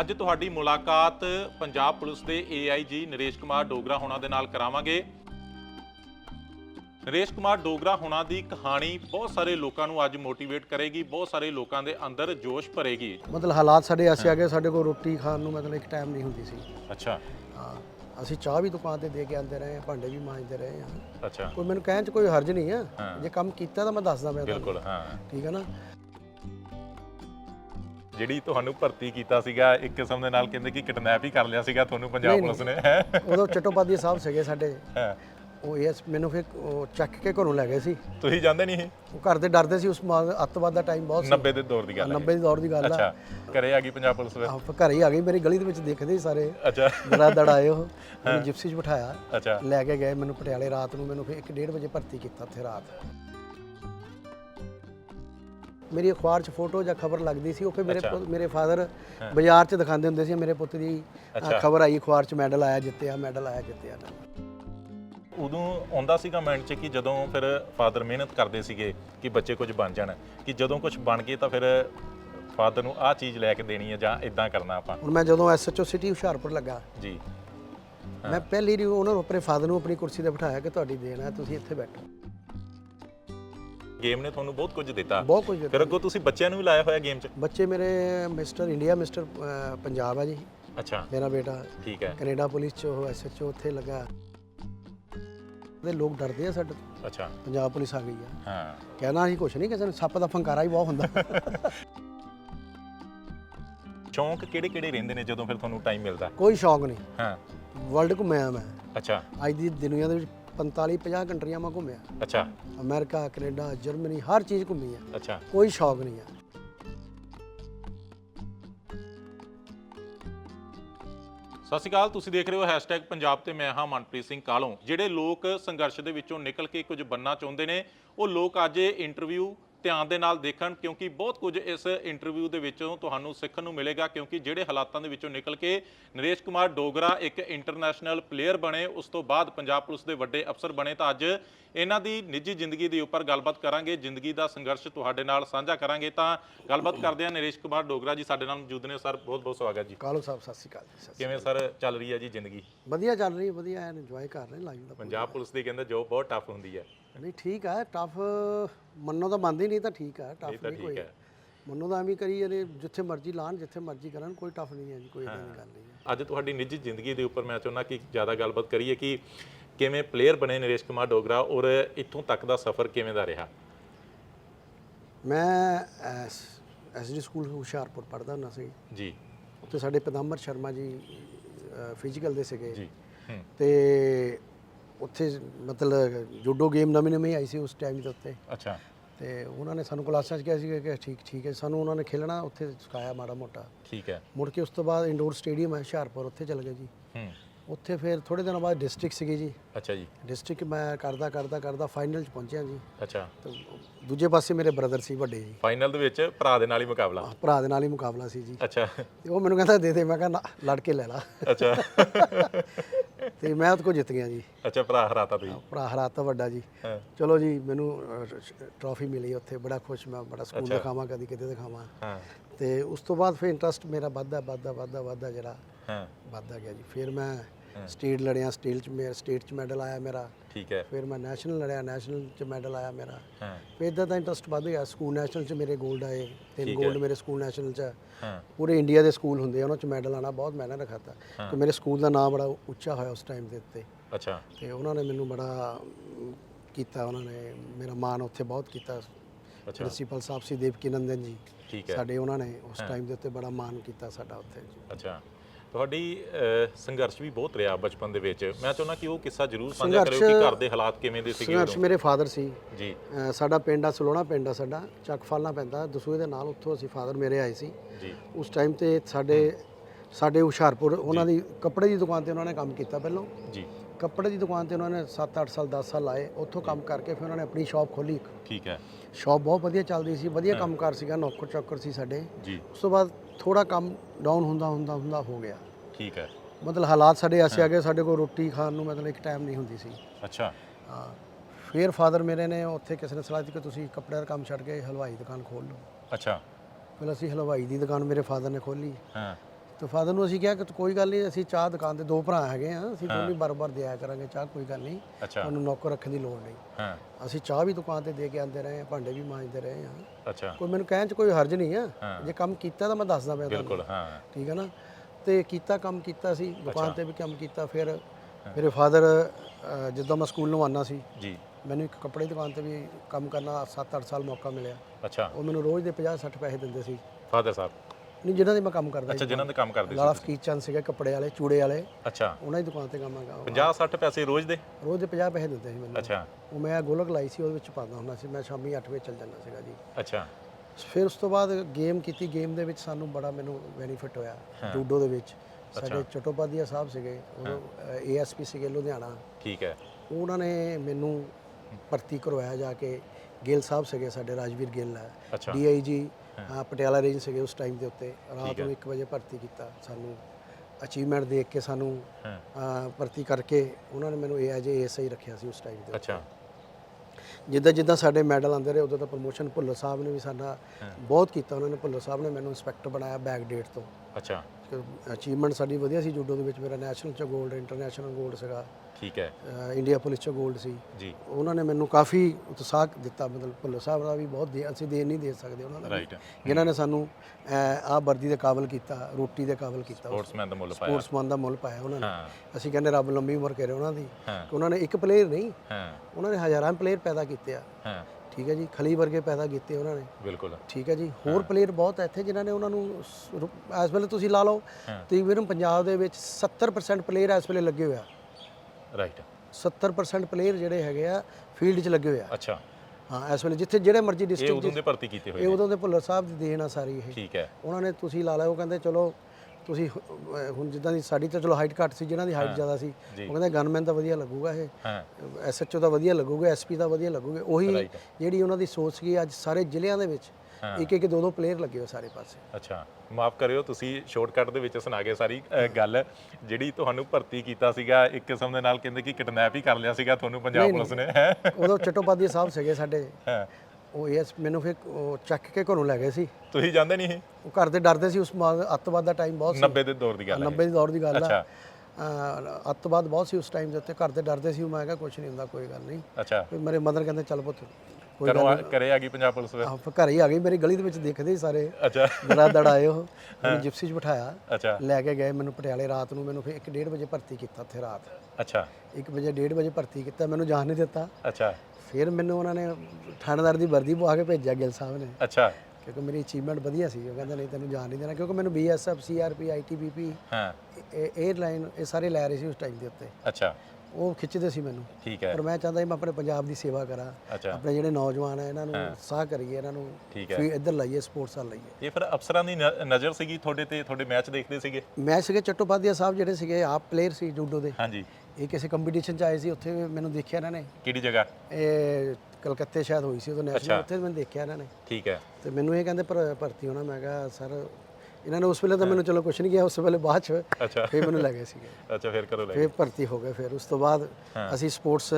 ਅੱਜ ਤੁਹਾਡੀ ਮੁਲਾਕਾਤ ਪੰਜਾਬ ਪੁਲਿਸ ਦੇ ਏਆਈਜੀ ਨਰੇਸ਼ ਕੁਮਾਰ ਡੋਗਰਾ ਹੋਣਾ ਦੇ ਨਾਲ ਕਰਾਵਾਂਗੇ। ਨਰੇਸ਼ ਕੁਮਾਰ ਡੋਗਰਾ ਹੋਣਾ ਦੀ ਕਹਾਣੀ ਬਹੁਤ ਸਾਰੇ ਲੋਕਾਂ ਨੂੰ ਅੱਜ ਮੋਟੀਵੇਟ ਕਰੇਗੀ ਬਹੁਤ ਸਾਰੇ ਲੋਕਾਂ ਦੇ ਅੰਦਰ ਜੋਸ਼ ਭਰੇਗੀ। ਮਤਲਬ ਹਾਲਾਤ ਸਾਡੇ ਐਸੇ ਆ ਗਏ ਸਾਡੇ ਕੋਲ ਰੋਟੀ ਖਾਣ ਨੂੰ ਮਤਲਬ ਇੱਕ ਟਾਈਮ ਨਹੀਂ ਹੁੰਦੀ ਸੀ। ਅੱਛਾ। ਹਾਂ ਅਸੀਂ ਚਾਹ ਵੀ ਦੁਕਾਨ ਤੇ ਦੇ ਕੇ ਆਉਂਦੇ ਰਹੇ ਹਾਂ ਭਾਂਡੇ ਵੀ ਮਾਂਜਦੇ ਰਹੇ ਹਾਂ। ਅੱਛਾ। ਕੋਈ ਮੈਨੂੰ ਕਹਿਣ ਚ ਕੋਈ ਹਰਜ ਨਹੀਂ ਆ। ਜੇ ਕੰਮ ਕੀਤਾ ਤਾਂ ਮੈਂ ਦੱਸਦਾ ਮੈਂ ਬਿਲਕੁਲ ਹਾਂ। ਠੀਕ ਹੈ ਨਾ? ਜਿਹੜੀ ਤੁਹਾਨੂੰ ਭਰਤੀ ਕੀਤਾ ਸੀਗਾ ਇੱਕ ਕਿਸਮ ਦੇ ਨਾਲ ਕਹਿੰਦੇ ਕਿ ਕਿਡਨੈਪ ਹੀ ਕਰ ਲਿਆ ਸੀਗਾ ਤੁਹਾਨੂੰ ਪੰਜਾਬ ਨਹੀਂ, ਪੁਲਿਸ ਨੇ। ਹੈ ਉਦੋਂ ਚਟੋਪਾਧੀ ਸਾਹਿਬ ਸੀਗੇ ਸਾਡੇ। ਉਹ ਇਸ ਮੈਨੂੰ ਫਿਰ ਉਹ ਚੱਕ ਕੇ ਘਰੋਂ ਲੈ ਗਏ ਸੀ। ਤੁਸੀਂ ਜਾਂਦੇ ਨਹੀਂ ਉਹ ਘਰ ਦੇ ਡਰਦੇ ਸੀ ਉਸ ਅੱਤਵਾਦ ਦਾ ਟਾਈਮ ਬਹੁਤ ਸੀ। 90 ਦੇ ਦੌਰ ਦੀ ਗੱਲ ਹੈ। 90 ਦੀ ਦੌਰ ਦੀ ਗੱਲ ਆ। ਅੱਛਾ ਘਰੇ ਆ ਗਈ ਪੰਜਾਬ ਪੁਲਿਸ ਫਿਰ? ਆਪ ਘਰੇ ਹੀ ਆ ਗਈ ਮੇਰੀ ਗਲੀ ਦੇ ਵਿੱਚ ਦੇਖਦੇ ਸੀ ਸਾਰੇ। ਅੱਛਾ। ਦੜਾ ਦੜ ਆਏ ਉਹ ਮੈਨੂੰ ਜਿਪਸੀ 'ਚ ਬਿਠਾਇਆ। ਅੱਛਾ। ਲੈ ਕੇ ਗਏ ਮੈਨੂੰ ਪਟਿਆਲੇ ਰਾਤ ਨੂੰ ਮੈਨੂੰ ਫਿਰ 1:30 ਵਜੇ ਭਰਤੀ ਕੀਤਾ ਉੱਥੇ ਰਾਤ। ਮੇਰੀ ਅਖਬਾਰ 'ਚ ਫੋਟੋ ਜਾਂ ਖਬਰ ਲੱਗਦੀ ਸੀ ਉਹ ਫਿਰ ਮੇਰੇ ਪੁੱਤ- ਮੇਰੇ ਫਾਦਰ ਬਾਜ਼ਾਰ 'ਚ ਦਿਖਾਉਂਦੇ ਹੁੰਦੇ ਸੀ ਮੇਰੇ ਪੁੱਤ ਦੀ ਖਬਰ ਆਈ ਅਖਬਾਰ 'ਚ ਮੈਡਲ ਆਇਆ ਜਿੱਤਿਆ ਮੈਡਲ ਆਇਆ ਜਿੱਤਿਆ। ਉਦੋਂ ਆਉਂਦਾ ਸੀਗਾ ਮਾਈਂਡ 'ਚ ਕਿ ਜਦੋਂ ਫਿਰ ਫਾਦਰ ਮਿਹਨਤ ਕਰਦੇ ਸੀਗੇ ਕਿ ਬੱਚੇ ਕੁਝ ਬਣ ਜਾਣ ਕਿ ਜਦੋਂ ਕੁਝ ਬਣ ਗਏ ਤਾਂ ਫਿਰ ਫਾਦਰ ਨੂੰ ਆਹ ਚੀਜ਼ ਲੈ ਕੇ ਦੇਣੀ ਹੈ ਜਾਂ ਇਦਾਂ ਕਰਨਾ ਆਪਾਂ। ਹੁਣ ਮੈਂ ਜਦੋਂ ਐਸਐਚਓ ਸਿਟੀ ਹੁਸ਼ਿਆਰਪੁਰ ਲੱਗਾ ਜੀ। ਮੈਂ ਪਹਿਲੀ ਰੀ ਉਹਨਾਂ ਨੂੰ ਆਪਣੇ ਫਾਦਰ ਨੂੰ ਆਪਣੀ ਕੁਰਸੀ ਤੇ ਬਿਠਾਇਆ ਕਿ ਤੁਹਾਡੀ ਦੇਣ ਹੈ ਤੁਸੀਂ ਇੱਥੇ ਬੈਠੋ। ਗੇਮ ਨੇ ਤੁਹਾਨੂੰ ਬਹੁਤ ਕੁਝ ਦਿੱਤਾ। ਬਹੁਤ ਕੁਝ ਫਿਰ ਅੱਗੋਂ ਤੁਸੀਂ ਬੱਚਿਆਂ ਨੂੰ ਵੀ ਲਾਇਆ ਹੋਇਆ ਗੇਮ 'ਚ? ਬੱਚੇ ਮੇਰੇ ਮਿਸਟਰ ਇੰਡੀਆ ਮਿਸਟਰ ਪੰਜਾਬ ਹੈ ਜੀ। ਅੱਛਾ। ਮੇਰਾ ਬੇਟਾ ਠੀਕ ਹੈ। ਕੈਨੇਡਾ ਪੁਲਿਸ ਚ ਉਹ ਐਸਐਚਓ ਉੱਥੇ ਲੱਗਾ। ਦੇ ਲੋਕ ਡਰਦੇ ਆ ਸਾਡੇ ਤੋਂ। ਅੱਛਾ। ਪੰਜਾਬ ਪੁਲਿਸ ਆ ਗਈ ਆ। ਹਾਂ। ਕਹਿਣਾ ਅਸੀਂ ਕੁਛ ਨਹੀਂ ਕਿਸੇ ਨੂੰ ਸੱਪ ਦਾ ਫੰਕਾਰਾ ਹੀ ਬਹੁਤ ਹੁੰਦਾ। ਸ਼ੌਂਕ ਕਿਹੜੇ ਕਿਹੜੇ ਰਹਿੰਦੇ ਨੇ ਜਦੋਂ ਫਿਰ ਤੁਹਾਨੂੰ ਟਾਈਮ ਮਿਲਦਾ? ਕੋਈ ਸ਼ੌਕ ਨਹੀਂ। ਹਾਂ। ਵਰਲਡ ਘੁੰਮਿਆ ਮੈਂ। ਅੱਛਾ। ਅੱਜ ਦੀ ਦੁਨੀਆ ਦੇ ਵਿੱਚ 45 50 ਕੰਟਰੀਆਂ ਮੈਂ ਘੁੰਮਿਆ। ਅੱਛਾ। ਅਮਰੀਕਾ ਕੈਨੇਡਾ ਜਰਮਨੀ ਹਰ ਚੀਜ਼ ਘੁੰਮੀ ਆ। ਅੱਛਾ। ਕੋਈ ਸ਼ੌਕ ਨਹੀਂ ਆ। ਸਤਿ ਸ਼੍ਰੀ ਅਕਾਲ ਤੁਸੀਂ ਦੇਖ ਰਹੇ ਹੋ ਹੈਸ਼ਟੈਗ ਪੰਜਾਬ ਤੇ ਮੈਂ ਹਾਂ ਮਨਪ੍ਰੀਤ ਸਿੰਘ ਕਾਲੋਂ ਜਿਹੜੇ ਲੋਕ ਸੰਘਰਸ਼ ਦੇ ਵਿੱਚੋਂ ਨਿਕਲ ਕੇ ਕੁਝ ਬੰਨਾ ਚਾਹੁੰਦੇ ਨੇ ਉਹ ਲੋਕ ਅੱਜ ਇਹ ਇੰਟਰਵਿਊ ਧਿਆਨ ਦੇ ਨਾਲ ਦੇਖਣ ਕਿਉਂਕਿ ਬਹੁਤ ਕੁਝ ਇਸ ਇੰਟਰਵਿਊ ਦੇ ਵਿੱਚੋਂ ਤੁਹਾਨੂੰ ਸਿੱਖਣ ਨੂੰ ਮਿਲੇਗਾ ਕਿਉਂਕਿ ਜਿਹੜੇ ਹਾਲਾਤਾਂ ਦੇ ਵਿੱਚੋਂ ਨਿਕਲ ਕੇ ਨਰੇਸ਼ ਕੁਮਾਰ ਡੋਗਰਾ ਇੱਕ ਇੰਟਰਨੈਸ਼ਨਲ ਪਲੇਅਰ ਬਣੇ ਉਸ ਤੋਂ ਬਾਅਦ ਪੰਜਾਬ ਪੁਲਿਸ ਦੇ ਵੱਡੇ ਅਫਸਰ ਬਣੇ ਤਾਂ ਅੱਜ ਇਹਨਾਂ ਦੀ ਨਿੱਜੀ ਜ਼ਿੰਦਗੀ ਦੇ ਉੱਪਰ ਗੱਲਬਾਤ ਕਰਾਂਗੇ ਜ਼ਿੰਦਗੀ ਦਾ ਸੰਘਰਸ਼ ਤੁਹਾਡੇ ਨਾਲ ਸਾਂਝਾ ਕਰਾਂਗੇ ਤਾਂ ਗੱਲਬਾਤ ਕਰਦੇ ਹਾਂ ਨਰੇਸ਼ ਕੁਮਾਰ ਡੋਗਰਾ ਜੀ ਸਾਡੇ ਨਾਲ ਮੌਜੂਦ ਨੇ ਸਰ ਬਹੁਤ ਬਹੁਤ ਸਵਾਗਤ ਜੀ। ਕਾਲੋ ਸਾਹਿਬ ਸਤਿ ਸ਼੍ਰੀ ਅਕਾਲ ਜੀ ਕਿਵੇਂ ਸਰ ਚੱਲ ਰਹੀ ਹੈ ਜੀ ਜ਼ਿੰਦਗੀ। ਵਧੀਆ ਚੱਲ ਰਹੀ ਹੈ ਵਧੀਆ ਐਨ ਇੰਜੋਏ ਕਰ ਰਹੇ ਲਾਈਫ ਦਾ ਪੰਜਾਬ ਪੁਲਿਸ ਦੀ ਕਹਿੰਦੇ ਜੋਬ ਬਹੁਤ ਟਫ ਹੁੰਦੀ ਹੈ। ਨਹੀਂ ਠੀਕ ਆ ਟਫ ਮੰਨੋ ਤਾਂ ਬੰਦ ਹੀ ਨਹੀਂ ਤਾਂ ਠੀਕ ਆ ਇਹ ਟਫ ਤਾਂ ਨਹੀਂ ਕੋਈ। ਹੈ ਮੰਨੋ ਤਾਂ ਐਵੇਂ ਕਰੀ ਜਾਂਦੇ ਜਿੱਥੇ ਮਰਜ਼ੀ ਲਾਣ ਜਿੱਥੇ ਮਰਜ਼ੀ ਕਰਨ ਕੋਈ ਟਫ ਨਹੀਂ ਹੈ ਜੀ ਕੋਈ ਏਦਾਂ ਦੀ ਗੱਲ ਨਹੀਂ ਹੈ। ਅੱਜ ਤੁਹਾਡੀ ਨਿੱਜੀ ਜ਼ਿੰਦਗੀ ਦੇ ਉੱਪਰ ਮੈਂ ਚਾਹੁੰਦਾ ਕਿ ਜ਼ਿਆਦਾ ਗੱਲਬਾਤ ਕਰੀਏ ਕਿ ਕਿਵੇਂ ਪਲੇਅਰ ਬਣੇ ਨਰੇਸ਼ ਕੁਮਾਰ ਡੋਗਰਾ ਔਰ ਇੱਥੋਂ ਤੱਕ ਦਾ ਸਫ਼ਰ ਕਿਵੇਂ ਦਾ ਰਿਹਾ? ਮੈਂ ਐਸਡੀ ਸਕੂਲ ਹੁਸ਼ਿਆਰਪੁਰ ਪੜ੍ਹਦਾ ਹੁੰਦਾ ਸੀ। ਜੀ। ਉੱਥੇ ਸਾਡੇ ਪਦੰਬਰ ਸ਼ਰਮਾ ਜੀ ਫਿਜ਼ੀਕਲ ਦੇ ਸੀਗੇ। ਜੀ। ਹੂੰ। ਤੇ ਉੱਥੇ ਮਤਲਬ ਜੂਡੋ ਗੇਮ ਨਵੀਂ ਨਵੀਂ ਆਈ ਸੀ ਉਸ ਟਾਈਮ ਦੇ ਉੱਤੇ। ਅੱਛਾ। ਤੇ ਉਹਨਾਂ ਨੇ ਸਾਨੂੰ ਕਲਾਸਾਂ 'ਚ ਕਿਹਾ ਸੀ ਕਿ ਠੀਕ ਠੀਕ ਹੈ ਸਾਨੂੰ ਉਹਨਾਂ ਨੇ ਖੇਲਣਾ ਉੱਥੇ ਸਿਖਾਇਆ ਮਾੜਾ ਮੋਟਾ। ਠੀਕ ਹੈ। ਮੁੜ ਕੇ ਉਸ ਤੋਂ ਬਾਅਦ ਇੰਡੋਰ ਸਟੇਡੀਅਮ ਹੈ ਹੁਸ਼ਿਆਰਪੁਰ ਉੱਥੇ ਚਲੇ ਗਏ ਜੀ। ਹੂੰ। ਉੱਥੇ ਫਿਰ ਥੋੜੇ ਦਿਨਾਂ ਬਾਅਦ ਡਿਸਟ੍ਰਿਕਟ ਸੀਗੀ ਜੀ। ਅੱਛਾ ਜੀ। ਡਿਸਟ੍ਰਿਕਟ ਮੈਂ ਕਰਦਾ ਕਰਦਾ ਕਰਦਾ ਫਾਈਨਲ 'ਚ ਪਹੁੰਚਿਆ ਜੀ। ਅੱਛਾ। ਤੇ ਦੂਜੇ ਪਾਸੇ ਮੇਰੇ ਬ੍ਰਦਰ ਸੀ ਵੱਡੇ ਜੀ। ਫਾਈਨਲ ਦੇ ਵਿੱਚ ਭਰਾ ਦੇ ਨਾਲ ਹੀ ਮੁਕਾਬਲਾ। ਭਰਾ ਦੇ ਨਾਲ ਹੀ ਮੁਕਾਬਲਾ ਸੀ ਜੀ। ਅੱਛਾ। ਉਹ ਮੈਨੂੰ ਕਹਿੰਦਾ ਦੇ ਦੇ। ਮੈਂ ਕਹਿੰਦਾ ਲੜ ਕੇ ਲੈ ਲਾ। ਅੱਛਾ। ਤੇ ਮੈਂ ਉਹਦੇ ਕੋਲ ਜਿੱਤ ਗਿਆ ਜੀ। ਅੱਛਾ ਭਰਾ ਹਰਾਤਾ ਤੁਸੀਂ? ਭਰਾ ਹਰਾਤਾ ਵੱਡਾ ਜੀ। ਹਾਂ। ਚਲੋ ਜੀ ਮੈਨੂੰ ਟਰੋਫੀ ਮਿਲੀ ਉੱਥੇ ਬੜਾ ਖੁਸ਼ ਮੈਂ ਬੜਾ ਸਕੂਲ ਦਿਖਾਵਾਂ ਕਦੀ ਕਿਤੇ ਦਿਖਾਵਾਂ। ਹਾਂ। ਤੇ ਉਸ ਤੋਂ ਬਾਅਦ ਫਿਰ ਇੰਟਰਸਟ ਮੇਰਾ ਵੱਧਦਾ ਵੱਧਦਾ ਵੱਧਦਾ ਵੱਧਦਾ ਜਿਹੜਾ ਹਾਂ। ਵੱਧਦਾ ਗਿਆ ਜੀ। ਫਿਰ ਮੈਂ ਸਟੇਟ ਲੜਿਆ ਸਟੇਟ ਚ ਮੇਰਾ ਸਟੇਟ ਚ ਮੈਡਲ ਆਇਆ ਮੇਰਾ। ਠੀਕ ਹੈ। ਫਿਰ ਮੈਂ ਨੈਸ਼ਨਲ ਲੜਿਆ ਨੈਸ਼ਨਲ ਚ ਮੈਡਲ ਆਇਆ ਮੇਰਾ। ਹਾਂ। ਫਿਰ ਇਦਾਂ ਦਾ ਇੰਟਰਸਟ ਵੱਧ ਗਿਆ ਸਕੂਲ ਨੈਸ਼ਨਲ ਚ ਮੇਰੇ 골ਡ ਆਏ ਤਿੰਨ 골ਡ ਮੇਰੇ ਸਕੂਲ ਨੈਸ਼ਨਲ ਚ। ਹਾਂ। ਪੂਰੇ ਇੰਡੀਆ ਦੇ ਸਕੂਲ ਹੁੰਦੇ ਆ ਉਹਨਾਂ ਚ ਮੈਡਲ ਆਣਾ ਬਹੁਤ ਮਿਹਨਤ ਰਖਾਤਾ। ਕਿ ਮੇਰੇ ਸਕੂਲ ਦਾ ਨਾਮ ਬੜਾ ਉੱਚਾ ਹੋਇਆ ਉਸ ਟਾਈਮ ਦੇ ਉੱਤੇ। ਅੱਛਾ। ਤੇ ਉਹਨਾਂ ਨੇ ਮੈਨੂੰ ਬੜਾ ਕੀਤਾ ਉਹਨਾਂ ਨੇ ਮੇਰਾ ਮਾਣ ਉੱਥੇ ਬਹੁਤ ਕੀਤਾ। ਅੱਛਾ। ਪ੍ਰਿੰਸੀਪਲ ਸਾਹਿਬ ਸੀ ਦੇਵਕੀ ਨੰਦਨ ਜੀ। ਠੀਕ ਹੈ। ਸਾਡੇ ਉਹਨਾਂ ਨੇ ਉਸ ਟਾਈਮ ਦੇ ਉੱਤੇ ਬੜਾ ਮਾਣ ਕੀਤਾ ਸਾਡਾ ਉੱਥੇ। ਅੱਛਾ। ਤੁਹਾਡੀ ਅਹ, ਸੰਘਰਸ਼ ਵੀ ਬਹੁਤ ਰਿਹਾ ਬਚਪਨ ਦੇ ਵਿੱਚ। ਮੈਂ ਚਾਹੁੰਦਾ ਕਿ ਉਹ ਕਿੱਸਾ ਜ਼ਰੂਰ ਸਾਂਝਾ ਕਰਿਓ ਕਿ ਘਰ ਦੇ ਹਾਲਾਤ ਕਿਵੇਂ ਦੇ ਸੀਗੇ ਸੰਘਰਸ਼ ਮੇਰੇ ਫਾਦਰ ਸੀ। ਜੀ। ਅ, ਸਾਡਾ ਪਿੰਡ ਆ ਸਲੋਣਾ ਪਿੰਡ ਆ ਸਾਡਾ। ਚੱਕ ਫਾਲਣਾ ਪੈਂਦਾ ਦਸੂਏ ਦੇ ਨਾਲ ਉੱਥੋਂ ਅਸੀਂ ਫਾਦਰ ਮੇਰੇ ਆਏ ਸੀ। ਜੀ। ਉਸ ਟਾਈਮ ਤੇ ਸਾਡੇ ਸਾਡੇ ਹੁਸ਼ਿਆਰਪੁਰ ਉਹਨਾਂ ਦੀ ਕੱਪੜੇ ਦੀ ਦੁਕਾਨ ਤੇ ਉਹਨਾਂ ਨੇ ਕੰਮ ਕੀਤਾ ਪਹਿਲਾਂ। ਜੀ। ਕੱਪੜੇ ਦੀ ਦੁਕਾਨ ਤੇ ਉਹਨਾਂ ਨੇ 7-8 ਸਾਲ 10 ਸਾਲ ਲਾਏ। ਉੱਥੋਂ ਕੰਮ ਕਰਕੇ ਫਿਰ ਉਹਨਾਂ ਨੇ ਆਪਣੀ ਸ਼ਾਪ ਖੋਲੀ ਠੀਕ ਹੈ। ਸ਼ਾਪ ਬਹੁਤ ਵਧੀਆ ਚੱਲਦੀ ਸੀ ਵਧੀਆ ਕੰਮਕਾਰ ਸੀਗਾ ਨੌਕਰ ਚੱਕਰ ਸੀ ਸਾਡੇ। ਜੀ। ਉਸ ਤੋਂ ਬਾਅਦ ਥੋੜਾ ਕੰਮ ਡਾਊਨ ਹੁੰਦਾ ਹੁੰਦਾ ਹੁੰਦਾ ਹੋ ਗਿਆ। ਠੀਕ ਹੈ। ਮਤਲਬ ਹਾਲਾਤ ਸਾਡੇ ਐਸੇ ਆ ਗਏ ਸਾਡੇ ਕੋਲ ਰੋਟੀ ਖਾਣ ਨੂੰ ਮਤਲਬ ਇੱਕ ਟਾਈਮ ਨਹੀਂ ਹੁੰਦੀ ਸੀ। ਅੱਛਾ। ਹਾਂ। ਫਿਰ ਫਾਦਰ ਮੇਰੇ ਨੇ ਉੱਥੇ ਕਿਸੇ ਨੇ ਸਲਾਹ ਦਿੱਤੀ ਕਿ ਤੁਸੀਂ ਕੱਪੜਿਆਂ ਦਾ ਕੰਮ ਛੱਡ ਕੇ ਹਲਵਾਈ ਦੁਕਾਨ ਖੋਲ ਲਓ। ਅੱਛਾ। ਫਿਰ ਅਸੀਂ ਹਲਵਾਈ ਦੀ ਦੁਕਾਨ ਮੇਰੇ ਫਾਦਰ ਨੇ ਖੋਲੀ ਹਾਂ। ਤੇ ਫਾਦਰ ਨੂੰ ਅਸੀਂ ਕਿਹਾ ਕਿ ਕੋਈ ਗੱਲ ਨਹੀਂ ਅਸੀਂ ਚਾਹ ਦੁਕਾਨ ਤੇ ਦੋ ਭਰਾ ਹੈਗੇ ਆ ਅਸੀਂ ਦੋਨੇ ਬਾਰ-ਬਾਰ ਦਿਆ ਕਰਾਂਗੇ ਚਾਹ ਕੋਈ ਗੱਲ ਨਹੀਂ। ਅੱਛਾ। ਤੁਹਾਨੂੰ ਨੌਕਰ ਰੱਖਣ ਦੀ ਲੋੜ ਨਹੀਂ। ਹਾਂ। ਅਸੀਂ ਚਾਹ ਵੀ ਦੁਕਾਨ ਤੇ ਦੇ ਕੇ ਆਉਂਦੇ ਰਹੇ ਆ ਭਾਂਡੇ ਵੀ ਮਾਂਜਦੇ ਰਹੇ ਆ ਅੱਛਾ। ਕੋਈ ਮੈਨੂੰ ਕਹਿਣ ਚ ਕੋਈ ਹਰਜ ਨਹੀਂ ਆ। ਜੇ ਕੰਮ ਕੀਤਾ ਤਾਂ ਮੈਂ ਦੱਸਦਾ ਪਿਆ ਤੁਹਾਨੂੰ। ਬਿਲਕੁਲ ਹਾਂ। ਠੀਕ ਹੈ ਨਾ? ਤੇ ਕੀਤਾ ਕੰਮ ਕੀਤਾ ਸੀ ਦੁਕਾਨ ਤੇ ਵੀ ਕੰਮ ਕੀਤਾ ਫਿਰ ਮੇਰੇ ਫਾਦਰ ਜਦੋਂ ਮੈਂ ਸਕੂਲ ਨੂੰ ਆਉਂਦਾ ਸੀ ਜੀ। ਮੈਨੂੰ ਇੱਕ ਕੱਪੜੇ ਦੀ ਦੁਕਾਨ ਤੇ ਵੀ ਕੰਮ ਕਰਨਾ 7-8 ਸਾਲ ਮੌਕਾ ਮਿਲਿਆ। ਅੱਛਾ। ਉਹ ਮੈਨੂੰ ਰੋਜ਼ ਦੇ 50-60 ਪੈਸੇ ਦਿੰਦੇ ਸੀ। ਫਾਦਰ ਸਾਹਿਬ। ਨਹੀਂ ਜਿਨ੍ਹਾਂ ਦੇ ਮੈਂ ਕੰਮ ਕਰਦਾ ਅੱਛਾ ਜਿਨ੍ਹਾਂ ਦੇ ਕੰਮ ਕਰਦੇ ਲਾਲਾ ਫਕੀਰ ਚੰਦ ਸੀਗੇ ਕੱਪੜੇ ਵਾਲੇ ਚੂੜੇ ਵਾਲੇ। ਅੱਛਾ। ਉਹਨਾਂ ਦੀ ਦੁਕਾਨ ਤੇ ਕੰਮ ਹੈਗਾ 50 60 ਪੈਸੇ ਰੋਜ਼ ਦੇ? ਰੋਜ਼ ਦੇ 50 ਪੈਸੇ ਦਿੰਦੇ ਸੀ ਮੈਨੂੰ। ਅੱਛਾ। ਉਹ ਮੈਂ ਗੋਲਕ ਲਾਈ ਸੀ ਉਹਦੇ ਵਿੱਚ ਪਾਉਂਦਾ ਹੁੰਦਾ ਸੀ। ਮੈਂ ਸ਼ਾਮੀ 8 ਵਜੇ ਚੱਲ ਜਾਂਦਾ ਸੀਗਾ ਜੀ। ਅੱਛਾ। ਫਿਰ ਉਸ ਤੋਂ ਬਾਅਦ ਗੇਮ ਕੀਤੀ। ਗੇਮ ਦੇ ਵਿੱਚ ਸਾਨੂੰ ਬੜਾ ਮੈਨੂੰ ਬੈਨੀਫਿਟ ਹੋਇਆ ਜੂਡੋ ਦੇ ਵਿੱਚ। ਸਾਡੇ ਚਟੋਪਾਧਿਆ ਸਾਹਿਬ ਸੀਗੇ ਉਦੋਂ ਏਐਸਪੀ ਸੀਗੇ ਲੁਧਿਆਣਾ। ਠੀਕ ਹੈ। ਉਹਨਾਂ ਨੇ ਮੈਨੂੰ ਭਰਤੀ ਕਰਵਾਇਆ ਜਾ ਕੇ। ਗਿੱਲ ਸਾਹਿਬ ਸੀਗੇ ਸਾਡੇ ਰਾਜਵੀਰ ਗਿੱਲ ਹੈ। ਅੱਛਾ। ਡੀਆਈਜੀ ਪਟਿਆਲਾ ਰੇਂਜ ਸੀਗੇ ਉਸ ਟਾਈਮ ਦੇ ਉੱਤੇ। ਰਾਤ ਨੂੰ 1 ਵਜੇ ਭਰਤੀ ਕੀਤਾ ਸਾਨੂੰ। ਅਚੀਵਮੈਂਟ ਦੇਖ ਕੇ ਸਾਨੂੰ ਹਾਂ। ਭਰਤੀ ਕਰਕੇ ਉਹਨਾਂ ਨੇ ਮੈਨੂੰ ਏਆਈਜੇ ਐਸਆਈ ਰੱਖਿਆ ਸੀ ਉਸ ਟਾਈਮ ਦੇ ਅੱਛਾ। ਜਿੱਦਾਂ ਜਿੱਦਾਂ ਸਾਡੇ ਮੈਡਲ ਆਉਂਦੇ ਰਹੇ ਉਦੋਂ ਤਾਂ ਪ੍ਰਮੋਸ਼ਨ ਭੁੱਲਰ ਸਾਹਿਬ ਨੇ ਵੀ ਸਾਡਾ ਬਹੁਤ ਕੀਤਾ ਉਹਨਾਂ ਨੇ ਭੁੱਲਰ ਸਾਹਿਬ ਨੇ ਮੈਨੂੰ ਇੰਸਪੈਕਟਰ ਬਣਾਇਆ ਬੈਕ ਡੇਟ ਤੋਂ। ਅੱਛਾ। ਅਚੀਵਮੈਂਟ ਸਾਡੀ ਵਧੀਆ ਸੀ ਜੂਡੋ ਦੇ ਵਿੱਚ ਮੇਰਾ ਨੈਸ਼ਨਲ ਚ 골ਡ ਇੰਟਰਨੈਸ਼ਨਲ 골ਡ ਸੀਗਾ। ਠੀਕ ਹੈ। ਇੰਡੀਆ ਪੁਲਿਸ ਚ 골ਡ ਸੀ। ਜੀ। ਉਹਨਾਂ ਨੇ ਮੈਨੂੰ ਕਾਫੀ ਉਤਸ਼ਾਹ ਦਿੱਤਾ ਮਤਲਬ ਭੁੱਲਰ ਸਾਹਿਬ ਦਾ ਵੀ ਬਹੁਤ ਦੇ ਅਸੀਂ ਦੇ ਨਹੀਂ ਦੇ ਸਕਦੇ ਉਹਨਾਂ ਦਾ। ਰਾਈਟ ਜਿਨ੍ਹਾਂ ਨੇ ਸਾਨੂੰ ਆਹ ਵਰਦੀ ਦੇ ਕਾਬਲ ਕੀਤਾ ਰੋਟੀ ਦੇ ਕਾਬਲ ਕੀਤਾ। ਸਪੋਰਟਸਮੈਨ ਦਾ ਮੁੱਲ ਪਾਇਆ। ਸਪੋਰਟਸਮੈਨ ਦਾ ਮੁੱਲ ਪਾਇਆ ਉਹਨਾਂ ਨੇ। ਅਸੀਂ ਕਹਿੰਦੇ ਰੱਬ ਲੰਬੀ ਉਮਰ ਕਰੇ ਉਹਨਾਂ ਦੀ। ਕਿ ਉਹਨਾਂ ਨੇ ਇੱਕ ਪਲੇਅਰ ਨਹੀਂ ਹਾਂ। ਉਹਨਾਂ ਨੇ ਹਜ਼ਾਰਾਂ ਪਲੇਅਰ ਪੈਦਾ ਕੀਤੇ ਆ। ਹਾਂ। ਠੀਕ ਹੈ ਜੀ ਖਲੀ ਵਰਗੇ ਪੈਦਾ ਕੀਤੇ ਉਹਨਾਂ ਨੇ। ਬਿਲਕੁਲ। ਠੀਕ ਹੈ ਜੀ ਹੋਰ ਪਲੇਅਰ ਬਹੁਤ ਇੱਥੇ ਜਿਨ੍ਹਾਂ ਨੇ ਉਹਨਾਂ ਨੂੰ ਇਸ ਵੇਲੇ ਤੁਸੀਂ ਲਾ ਲਓ ਤਕਰੀਬਨ ਪੰਜਾਬ ਦੇ ਵਿੱਚ 70% ਪਲੇਅਰ ਇਸ ਵੇਲੇ ਲੱਗੇ ਹੋਏ ਆ। ਰਾਈਟ 70% ਪਲੇਅਰ ਜਿਹੜੇ ਹੈਗੇ ਆ ਫੀਲਡ 'ਚ ਲੱਗੇ ਹੋਏ ਆ। ਅੱਛਾ। ਹਾਂ ਇਸ ਵੇਲੇ ਜਿੱਥੇ ਜਿਹੜੇ ਮਰਜ਼ੀ ਇਹ ਡਿਸਟ੍ਰਿਕਟ ਉਦੋਂ ਦੇ ਭਰਤੀ ਕੀਤੇ ਹੋਏ ਇਹ ਉਦੋਂ ਦੇ ਭੁੱਲਰ ਸਾਹਿਬ ਦੀ ਦੇਣ ਆ ਸਾਰੀ ਇਹ। ਠੀਕ ਹੈ। ਉਹਨਾਂ ਨੇ ਤੁਸੀਂ ਲਾ ਲਿਆ ਉਹ ਕਹਿੰਦੇ ਚਲੋ ਤੁਸੀਂ ਹੁ- ਅਹ ਹੁਣ ਜਿੱਦਾਂ ਦੀ ਸਾਡੀ ਤਾਂ ਚਲੋ ਹਾਈਟ ਘੱਟ ਸੀ ਜਿਹਨਾਂ ਦੀ ਹਾਈਟ ਜ਼ਿਆਦਾ ਸੀ ਉਹ ਕਹਿੰਦੇ ਗਨਮੈਨ ਤਾਂ ਵਧੀਆ ਲੱਗੂਗਾ ਇਹ। ਹਾਂ। ਐਸਐਚਓ ਦਾ ਵਧੀਆ ਲੱਗੂਗਾ ਐਸਪੀ ਦਾ ਵਧੀਆ ਲੱਗੂਗਾ ਉਹੀ ਜਿਹੜੀ ਉਹਨਾਂ ਦੀ ਸੋਚ ਸੀ ਅੱਜ ਸਾਰੇ ਜ਼ਿਲ੍ਹਿਆਂ ਦੇ ਵਿੱਚ। ਇੱਕ ਇੱਕ ਦੋ ਦੋ ਪਲੇਅਰ ਲੱਗੇ ਹੋਏ ਸਾਰੇ ਪਾਸੇ। ਅੱਛਾ। ਮਾਫ ਕਰਿਓ ਤੁਸੀਂ ਸ਼ਾਰਟਕਟ ਦੇ ਵਿੱਚ ਸੁਣਾ ਗਏ ਸਾਰੀ ਅ, ਗੱਲ। ਜਿਹੜੀ ਤੁਹਾਨੂੰ ਭਰਤੀ ਕੀਤਾ ਸੀਗਾ ਇੱਕ ਕਿਸਮ ਦੇ ਨਾਲ ਕਹਿੰਦੇ ਕਿ ਕਿਡਨੈਪ ਹੀ ਕਰ ਲਿਆ ਸੀਗਾ ਤੁਹਾਨੂੰ ਪੰਜਾਬ ਪੁਲਿਸ ਨੇ। ਹੈ ਉਦੋਂ ਚਟੋਪਾਧੀ ਸਾਹਿਬ ਸੀਗੇ ਸਾਡੇ। ਹਾਂ। ਉਹ ਐਸ ਮੈਨੂੰ ਫਿਰ ਉਹ ਚੱਕ ਕੇ ਘਰੋਂ ਲੈ ਗਏ ਸੀ। ਤੁਸੀਂ ਜਾਂਦੇ ਨਹੀਂ ਉਹ ਘਰ ਦੇ ਡਰਦੇ ਸੀ ਉਸ ਅੱਤਵਾਦ ਦਾ ਟਾਈਮ ਬਹੁਤ ਸੀ। 90 ਦੇ ਦੌਰ ਦੀ ਗੱਲ ਹੈ। 90 ਦੀ ਦੌਰ ਦੀ ਗੱਲ ਆ। ਅੱਛਾ। ਅਹ ਅੱਤਵਾਦ ਬਹੁਤ ਸੀ ਉਸ ਟਾਈਮ ਦੇ ਉੱਤੇ। ਘਰ ਦੇ ਡਰਦੇ ਸੀ ਮੈਂ ਕਿਹਾ ਕੁਝ ਨਹੀਂ ਹੁੰਦਾ ਕੋਈ ਗੱਲ ਨਹੀਂ। ਅੱਛਾ। ਫਿਰ ਮੇਰੇ ਮਦਰ ਕਹਿੰਦੇ ਚੱਲ ਪੁੱਤ ਕਦੋਂ ਆ- ਕਰੇ ਆ ਗਈ ਪੰਜਾਬ ਪੁਲਿਸ ਫਿਰ? ਫਿਰ ਘਰੇ ਹੀ ਆ ਗਈ ਮੇਰੀ ਗਲੀ ਦੇ ਵਿੱਚ ਦੇਖਦੇ ਹੀ ਸਾਰੇ। ਅੱਛਾ। ਦੜਾ ਦੜ ਆਏ ਉਹ। ਮੈਨੂੰ ਜਿਪਸੀ 'ਚ ਬਿਠਾਇਆ। ਅੱਛਾ। ਲੈ ਕੇ ਗਏ ਮੈਨੂੰ ਪਟਿਆਲੇ ਰਾਤ ਨੂੰ ਮੈਨੂੰ ਫਿਰ 1:30 ਵਜੇ ਭਰਤੀ ਕੀਤਾ ਉੱਥੇ ਰਾਤ। ਅੱਛਾ। 1 ਵਜੇ 1:30 ਵਜੇ ਭਰਤੀ ਕੀਤਾ ਮੈਨੂੰ ਜਾਣ ਨਹੀਂ ਦਿੱਤਾ। ਅੱਛਾ। ਫਿਰ ਮੈਨੂੰ ਉਹਨਾਂ ਨੇ ਥਾਣੇਦਾਰ ਦੀ ਵਰਦੀ ਪਵਾ ਕੇ ਭੇਜਿਆ ਗਿੱਲ ਸਾਹਿਬ ਨੇ। ਅੱਛਾ। ਕਿਉਂਕਿ ਮੇਰੀ ਅਚੀਵਮੈਂਟ ਵਧੀਆ ਸੀ ਉਹ ਕਹਿੰਦਾ ਨਹੀਂ ਤੈਨੂੰ ਜਾਣ ਨਹੀਂ ਦੇਣਾ ਕਿਉਂਕਿ ਮੈਨੂੰ ਬੀਐਸਐਫ ਸੀਆਰਪੀ ਆਈਟੀਬੀਪੀ ਹਾਂ। 에ਅਰਲਾਈਨ ਇਹ ਸਾਰੇ ਲੈ ਰਹੇ ਸੀ ਉਸ ਟਾਈਮ ਦੇ ਉੱਤੇ। ਅੱਛਾ। ਉਹ ਖਿੱਚਦੇ ਸੀ ਮੈਨੂੰ। ਠੀਕ ਹੈ। ਪਰ ਮੈਂ ਚਾਹੁੰਦਾ ਸੀ ਮੈਂ ਆਪਣੇ ਪੰਜਾਬ ਦੀ ਸੇਵਾ ਕਰਾਂ। ਅੱਛਾ। ਆਪਣੇ ਜਿਹੜੇ ਨੌਜਵਾਨ ਆ ਇਹਨਾਂ ਨੂੰ ਸਾਹ ਕਰੀਏ ਇਹਨਾਂ ਨੂੰ ਠੀਕ ਹੈ। ਫਿਰ ਇੱਧਰ ਲਾਈਏ ਸਪੋਰਟਸ ਵੱਲ ਲਾਈਏ। ਇਹ ਫਿਰ ਅਫਸਰਾਂ ਦੀ ਨਜ਼ਰ ਸੀਗੀ ਤੁਹਾਡੇ ਤੇ ਤੁਹਾਡੇ ਮੈਚ ਦੇਖਦੇ ਸੀਗੇ? ਮੈਂ ਸੀਗੇ ਚੱਟੋਪਾਧਿਆ ਸਾਹਿਬ ਜਿਹੜੇ ਸੀਗੇ ਆਪ ਪਲੇਅਰ ਸੀ ਜੂਡੋ ਦੇ। ਹਾਂਜੀ। ਇਹ ਕਿਸੇ ਕੰਪੀਟੀਸ਼ਨ ਚ ਆਏ ਸੀ ਉੱਥੇ ਮੈਨੂੰ ਦੇਖਿਆ ਇਹਨਾਂ ਨੇ। ਕਿਹੜੀ ਜਗ੍ਹਾ? ਇਹ ਕਲਕੱਤੇ ਸ਼ਾਇਦ ਹੋਈ ਸੀ ਉਦੋਂ ਨੈਸ਼ਨਲ ਉੱਥੇ ਮੈਨੂੰ ਦੇਖਿਆ ਇਹਨਾਂ ਨੇ। ਠੀਕ ਹੈ। ਤੇ ਮੈਨੂੰ ਇਹ ਕਹਿੰਦੇ ਭਰ- ਭਰਤੀ ਹੋਣਾ ਮੈਂ ਕਿਹਾ ਸਰ ਇਹਨਾਂ ਨੇ ਉਸ ਵੇਲੇ ਤਾਂ ਮੈਨੂੰ ਚਲੋ ਕੁਝ ਨਹੀਂ ਕਿਹਾ ਉਸ ਵੇਲੇ ਬਾਅਦ ਚ ਅੱਛਾ। ਫਿਰ ਮੈਨੂੰ ਲੈ ਗਏ ਸੀਗੇ। ਅੱਛਾ ਫਿਰ ਕਦੋਂ ਲੈ ਫਿਰ ਭਰਤੀ ਹੋ ਗਏ ਫਿਰ। ਉਸ ਤੋਂ ਬਾਅਦ ਅਸੀਂ ਸਪੋਰਟਸ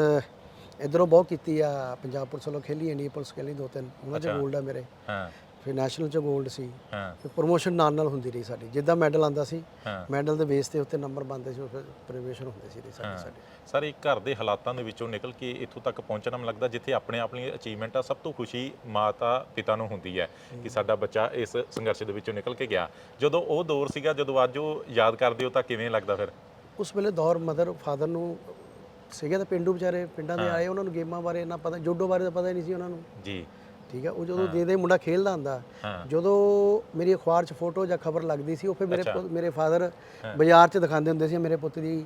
ਇਧਰੋਂ ਬਹੁਤ ਕੀਤੀ ਆ ਪੰਜਾਬ ਪੁਲਿਸ ਵੱਲੋਂ ਖੇਲੀ ਇੰਡੀਆ ਪੁਲਿਸ ਖੇਲੀ ਦੋ ਤਿੰਨ। ਉਹਨਾਂ 'ਚ 골ਡ ਆ ਮੇਰੇ। ਹਾਂ। ਫਿਰ ਨੈਸ਼ਨਲ 'ਚ 골ਡ ਸੀ। ਹਾਂ। ਫਿਰ ਪ੍ਰੋਮੋਸ਼ਨ ਨਾਲ ਨਾਲ ਹੁੰਦੀ ਰਹੀ ਸਾਡੀ। ਜਿੱਦਾਂ ਮੈਡਲ ਆਂਦਾ ਸੀ ਹਾਂ। ਮੈਡਲ ਦੇ ਬੇਸ ਤੇ ਉੱਤੇ ਨੰਬਰ ਬਣਦੇ ਸੀ ਫਿਰ ਪ੍ਰੋਮੋਸ਼ਨ ਹੁੰਦੇ ਸੀ ਸਾਡੇ ਸਾਡੇ। ਸਰ ਇੱਕ ਘਰ ਦੇ ਹਾਲਾਤਾਂ ਦੇ ਵਿੱਚੋਂ ਨਿਕਲ ਕੇ ਇੱਥੋਂ ਤੱਕ ਪਹੁੰਚਣਾ ਮੈਨੂੰ ਲੱਗਦਾ ਜਿੱਥੇ ਆਪਣੇ ਆਪਣੀ ਅਚੀਵਮੈਂਟ ਆ ਸਭ ਤੋਂ ਖੁਸ਼ੀ ਮਾਤਾ ਪਿਤਾ ਨੂੰ ਹੁੰਦੀ ਹੈ ਕਿ ਸਾਡਾ ਬੱਚਾ ਇਸ ਸੰਘਰਸ਼ ਦੇ ਵਿੱਚੋਂ ਨਿਕਲ ਕੇ ਗਿਆ। ਜਦੋਂ ਉਹ ਦੌਰ ਸੀਗਾ ਜਦੋਂ ਅੱਜ ਉਹ ਯਾਦ ਕਰਦੇ ਹੋ ਤਾਂ ਕਿਵੇਂ ਲੱਗਦਾ ਫਿਰ? ਉਸ ਵੇਲੇ ਦੌਰ ਮਦਰ ਫਾਦਰ ਨੂੰ ਸੀਗੇ ਤਾਂ ਪਿੰਡੂ ਵਿਚਾਰੇ ਪਿੰਡਾਂ ਦੇ ਆਏ ਉਹਨਾਂ ਨੂੰ ਗੇਮਾਂ ਬਾਰੇ ਇੰਨਾ ਪਤਾ ਜੂਡੋ ਬਾਰੇ ਤਾਂ ਪਤਾ ਹੀ ਨਹੀਂ ਸੀ ਉਹਨਾਂ ਨੂੰ। ਜੀ। ਠੀਕ ਹੈ ਉਹ ਜਦੋਂ ਦੇ ਦੇ ਮੁੰਡਾ ਖੇਲਦਾ ਹੁੰਦਾ। ਜਦੋਂ ਮੇਰੀ ਅਖਬਾਰ 'ਚ ਫੋਟੋ ਜਾਂ ਖਬਰ ਲੱਗਦੀ ਸੀ ਉਹ ਫਿਰ ਮੇਰੇ ਮੇਰੇ ਫਾਦਰ ਬਾਜ਼ਾਰ 'ਚ ਦਿਖਾਉਂਦੇ ਹੁੰਦੇ ਸੀ ਮੇਰੇ ਪੁੱਤ ਦੀ